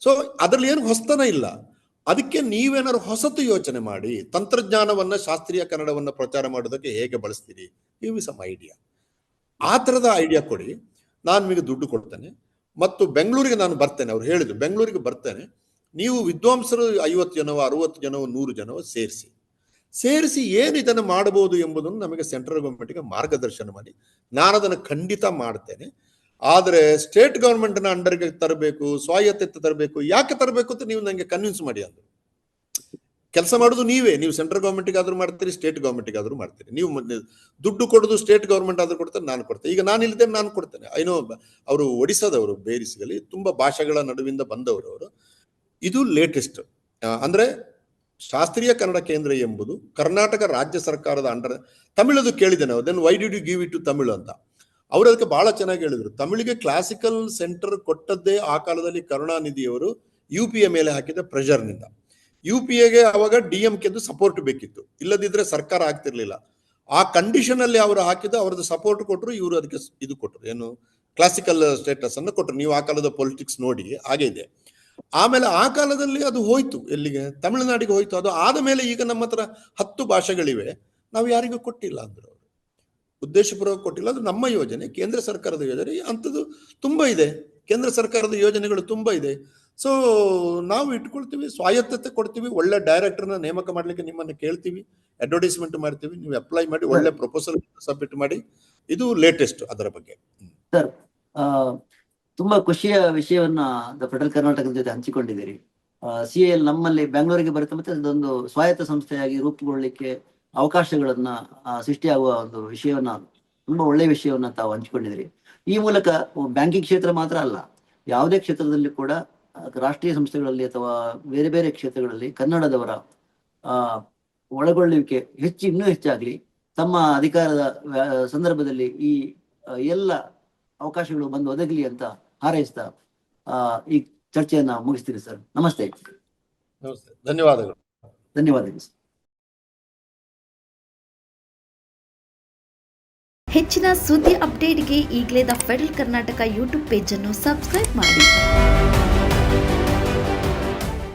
ಸೊ ಅದ್ರಲ್ಲಿ ಏನು ಹೊಸತನ ಇಲ್ಲ. ಅದಕ್ಕೆ ನೀವೇನಾದ್ರು ಹೊಸತು ಯೋಚನೆ ಮಾಡಿ, ತಂತ್ರಜ್ಞಾನವನ್ನ, ಶಾಸ್ತ್ರೀಯ ಕನ್ನಡವನ್ನ ಪ್ರಚಾರ ಮಾಡೋದಕ್ಕೆ ಹೇಗೆ ಬಳಸ್ತೀರಿ? ಇವ್ ಸಮ್ ಐಡಿಯಾ ಆ ಥರದ ಐಡಿಯಾ ಕೊಡಿ. ನಾನು ನಿಮಗೆ ದುಡ್ಡು ಕೊಡ್ತೇನೆ. ಮತ್ತು ಬೆಂಗಳೂರಿಗೆ ನಾನು ಬರ್ತೇನೆ. ಅವ್ರು ಹೇಳಿದ್ರು, ಬೆಂಗಳೂರಿಗೆ ಬರ್ತೇನೆ. ನೀವು ವಿದ್ವಾಂಸರು ಐವತ್ತು ಜನವೋ, ಅರವತ್ತು ಜನವೋ, ನೂರು ಜನವೋ ಸೇರಿಸಿ. ಸೇರಿಸಿ ಏನು ಇದನ್ನು ಮಾಡಬಹುದು ಎಂಬುದನ್ನು ನಮಗೆ ಸೆಂಟ್ರಲ್ ಗೌರ್ಮೆಂಟ್ಗೆ ಮಾರ್ಗದರ್ಶನ ಮಾಡಿ. ನಾನು ಅದನ್ನು ಖಂಡಿತ ಮಾಡ್ತೇನೆ. ಆದರೆ ಸ್ಟೇಟ್ ಗೌರ್ಮೆಂಟ್ನ ಅಂಡರ್ಗೆ ತರಬೇಕು, ಸ್ವಾಯತ್ತತೆ ತರಬೇಕು, ಯಾಕೆ ತರಬೇಕು ಅಂತ ನೀವು ನನಗೆ ಕನ್ವಿನ್ಸ್ ಮಾಡಿ ಅಂದರು. ಕೆಲಸ ಮಾಡೋದು ನೀವೇ. ನೀವು ಸೆಂಟ್ರಲ್ ಗೌರ್ಮೆಂಟ್ಗೆ ಆದ್ರೂ ಮಾಡ್ತೀರಿ, ಸ್ಟೇಟ್ ಗೌರ್ಮೆಂಟ್ಗೆ ಆದ್ರೂ ಮಾಡ್ತೀರಿ. ನೀವು ದುಡ್ಡು ಕೊಡೋದು ಸ್ಟೇಟ್ ಗೌರ್ಮೆಂಟ್ ಆದ್ರೂ ಕೊಡ್ತಾರೆ ನಾನು ಕೊಡ್ತೇನೆ. ಈಗ ನಾನು ಇಲ್ಲದೆ ನಾನು ಕೊಡ್ತೇನೆ. ಐನೋ ಅವರು ಒಡಿಸಾದವರು ಬೇರಿಸಿಗಲಿ ತುಂಬಾ ಭಾಷೆಗಳ ನಡುವಿಂದ ಬಂದವರು ಅವರು. ಇದು ಲೇಟೆಸ್ಟ್ ಅಂದ್ರೆ ಶಾಸ್ತ್ರೀಯ ಕನ್ನಡ ಕೇಂದ್ರ ಎಂಬುದು ಕರ್ನಾಟಕ ರಾಜ್ಯ ಸರ್ಕಾರದ ಅಂಡರ್ ತಮಿಳದು ಕೇಳಿದೆ ನಾವು then why did you give it to Tamil ಅಂತ? ಅವರು ಅದಕ್ಕೆ ಬಹಳ ಚೆನ್ನಾಗಿ ಹೇಳಿದ್ರು. ತಮಿಳಿಗೆ ಕ್ಲಾಸಿಕಲ್ ಸೆಂಟರ್ ಕೊಟ್ಟದ್ದೇ ಆ ಕಾಲದಲ್ಲಿ ಕರುಣಾನಿಧಿಯವರು ಯು ಪಿ ಎ ಮೇಲೆ ಹಾಕಿದ ಪ್ರೆಷರ್ನಿಂದ ಯು ಪಿ ಎಗೆ ಅವಾಗ ಡಿ ಎಂ ಕೆದು ಸಪೋರ್ಟ್ ಬೇಕಿತ್ತು. ಇಲ್ಲದಿದ್ರೆ ಸರ್ಕಾರ ಆಗ್ತಿರ್ಲಿಲ್ಲ. ಆ ಕಂಡೀಷನ್ ಅಲ್ಲಿ ಅವರು ಹಾಕಿದ ಅವ್ರದ್ದು ಸಪೋರ್ಟ್ ಕೊಟ್ಟರು ಇವರು ಅದಕ್ಕೆ ಇದು ಕೊಟ್ಟರು. ಏನು ಕ್ಲಾಸಿಕಲ್ ಸ್ಟೇಟಸ್ ಅನ್ನು ಕೊಟ್ಟರು. ನೀವು ಆ ಕಾಲದ ಪೊಲಿಟಿಕ್ಸ್ ನೋಡಿ, ಹಾಗೆ ಇದೆ. ಆಮೇಲೆ ಆ ಕಾಲದಲ್ಲಿ ಅದು ಹೋಯ್ತು. ಎಲ್ಲಿಗೆ? ತಮಿಳುನಾಡಿಗೆ ಹೋಯ್ತು. ಅದು ಆದ ಮೇಲೆ ಈಗ ನಮ್ಮ ಹತ್ರ ಹತ್ತು ಭಾಷೆಗಳಿವೆ. ನಾವು ಯಾರಿಗೂ ಕೊಟ್ಟಿಲ್ಲ ಅಂದ್ರೆ ಅವರು. ಉದ್ದೇಶಪೂರ್ವಕ ಕೊಟ್ಟಿಲ್ಲ ಅದು ನಮ್ಮ ಯೋಜನೆ ಕೇಂದ್ರ ಸರ್ಕಾರದ ಯೋಜನೆ ಅಂಥದ್ದು ತುಂಬಾ ಇದೆ. ಕೇಂದ್ರ ಸರ್ಕಾರದ ಯೋಜನೆಗಳು ತುಂಬಾ ಇದೆ. ಸೊ ನಾವು ಇಟ್ಕೊಳ್ತೀವಿ ಸ್ವಾಯತ್ತತೆ ಕೊಡ್ತೀವಿ ಒಳ್ಳೆ ಡೈರೆಕ್ಟರ್ನ ನೇಮಕ ಮಾಡ್ಲಿಕ್ಕೆ ನಿಮ್ಮನ್ನು ಕೇಳ್ತೀವಿ ಅಡ್ವರ್ಟೈಸ್ಮೆಂಟ್ ಮಾಡ್ತೀವಿ ನೀವು ಅಪ್ಲೈ ಮಾಡಿ ಒಳ್ಳೆ ಪ್ರಪೋಸಲ್ ಸಬ್ಮಿಟ್ ಮಾಡಿ. ಇದು ಲೇಟೆಸ್ಟ್ ಅದರ ಬಗ್ಗೆ. ಆ, ತುಂಬಾ ಖುಷಿಯ ವಿಷಯವನ್ನ ಫೆಡರಲ್ ಕರ್ನಾಟಕದ ಜೊತೆ ಹಂಚಿಕೊಂಡಿದ್ದೀರಿ. ಸಿ ಎಲ್ ನಮ್ಮಲ್ಲಿ ಬೆಂಗಳೂರಿಗೆ ಬರುತ್ತೆ, ಮತ್ತೆ ಅದೊಂದು ಸ್ವಾಯತ್ತ ಸಂಸ್ಥೆಯಾಗಿ ರೂಪುಗೊಳ್ಳಲಿಕ್ಕೆ ಅವಕಾಶಗಳನ್ನ ಸೃಷ್ಟಿಯಾಗುವ ಒಂದು ವಿಷಯವನ್ನ, ತುಂಬಾ ಒಳ್ಳೆಯ ವಿಷಯವನ್ನ ತಾವು ಹಂಚಿಕೊಂಡಿದ್ದೀರಿ. ಈ ಮೂಲಕ ಬ್ಯಾಂಕಿಂಗ್ ಕ್ಷೇತ್ರ ಮಾತ್ರ ಅಲ್ಲ, ಯಾವುದೇ ಕ್ಷೇತ್ರದಲ್ಲಿ ಕೂಡ ರಾಷ್ಟ್ರೀಯ ಸಂಸ್ಥೆಗಳಲ್ಲಿ ಅಥವಾ ಬೇರೆ ಬೇರೆ ಕ್ಷೇತ್ರಗಳಲ್ಲಿ ಕನ್ನಡದವರ ಒಳಗೊಳ್ಳುವಿಕೆ ಹೆಚ್ಚು, ಇನ್ನೂ ಹೆಚ್ಚಾಗ್ಲಿ, ತಮ್ಮ ಅಧಿಕಾರದ ಸಂದರ್ಭದಲ್ಲಿ ಈ ಎಲ್ಲ ಅವಕಾಶಗಳು ಬಂದು ಒದಗಲಿ ಅಂತ ಹಾರೈಸ್ತಾ ಆ, ಈ ಚರ್ಚೆಯನ್ನ ಮುಗಿಸ್ತೀನಿ ಸರ್. ನಮಸ್ತೆ. ನಮಸ್ತೆ. ಧನ್ಯವಾದಗಳು. ಧನ್ಯವಾದಗಳು ಸರ್. ಹೆಚ್ಚಿನ ಸುದ್ದಿ ಅಪ್ಡೇಟ್ಗೆ ಈಗಲೇ ದ ಫೆಡರಲ್ ಕರ್ನಾಟಕ ಯೂಟ್ಯೂಬ್ ಪೇಜನ್ನು ಸಬ್ಸ್ಕ್ರೈಬ್ ಮಾಡಿ.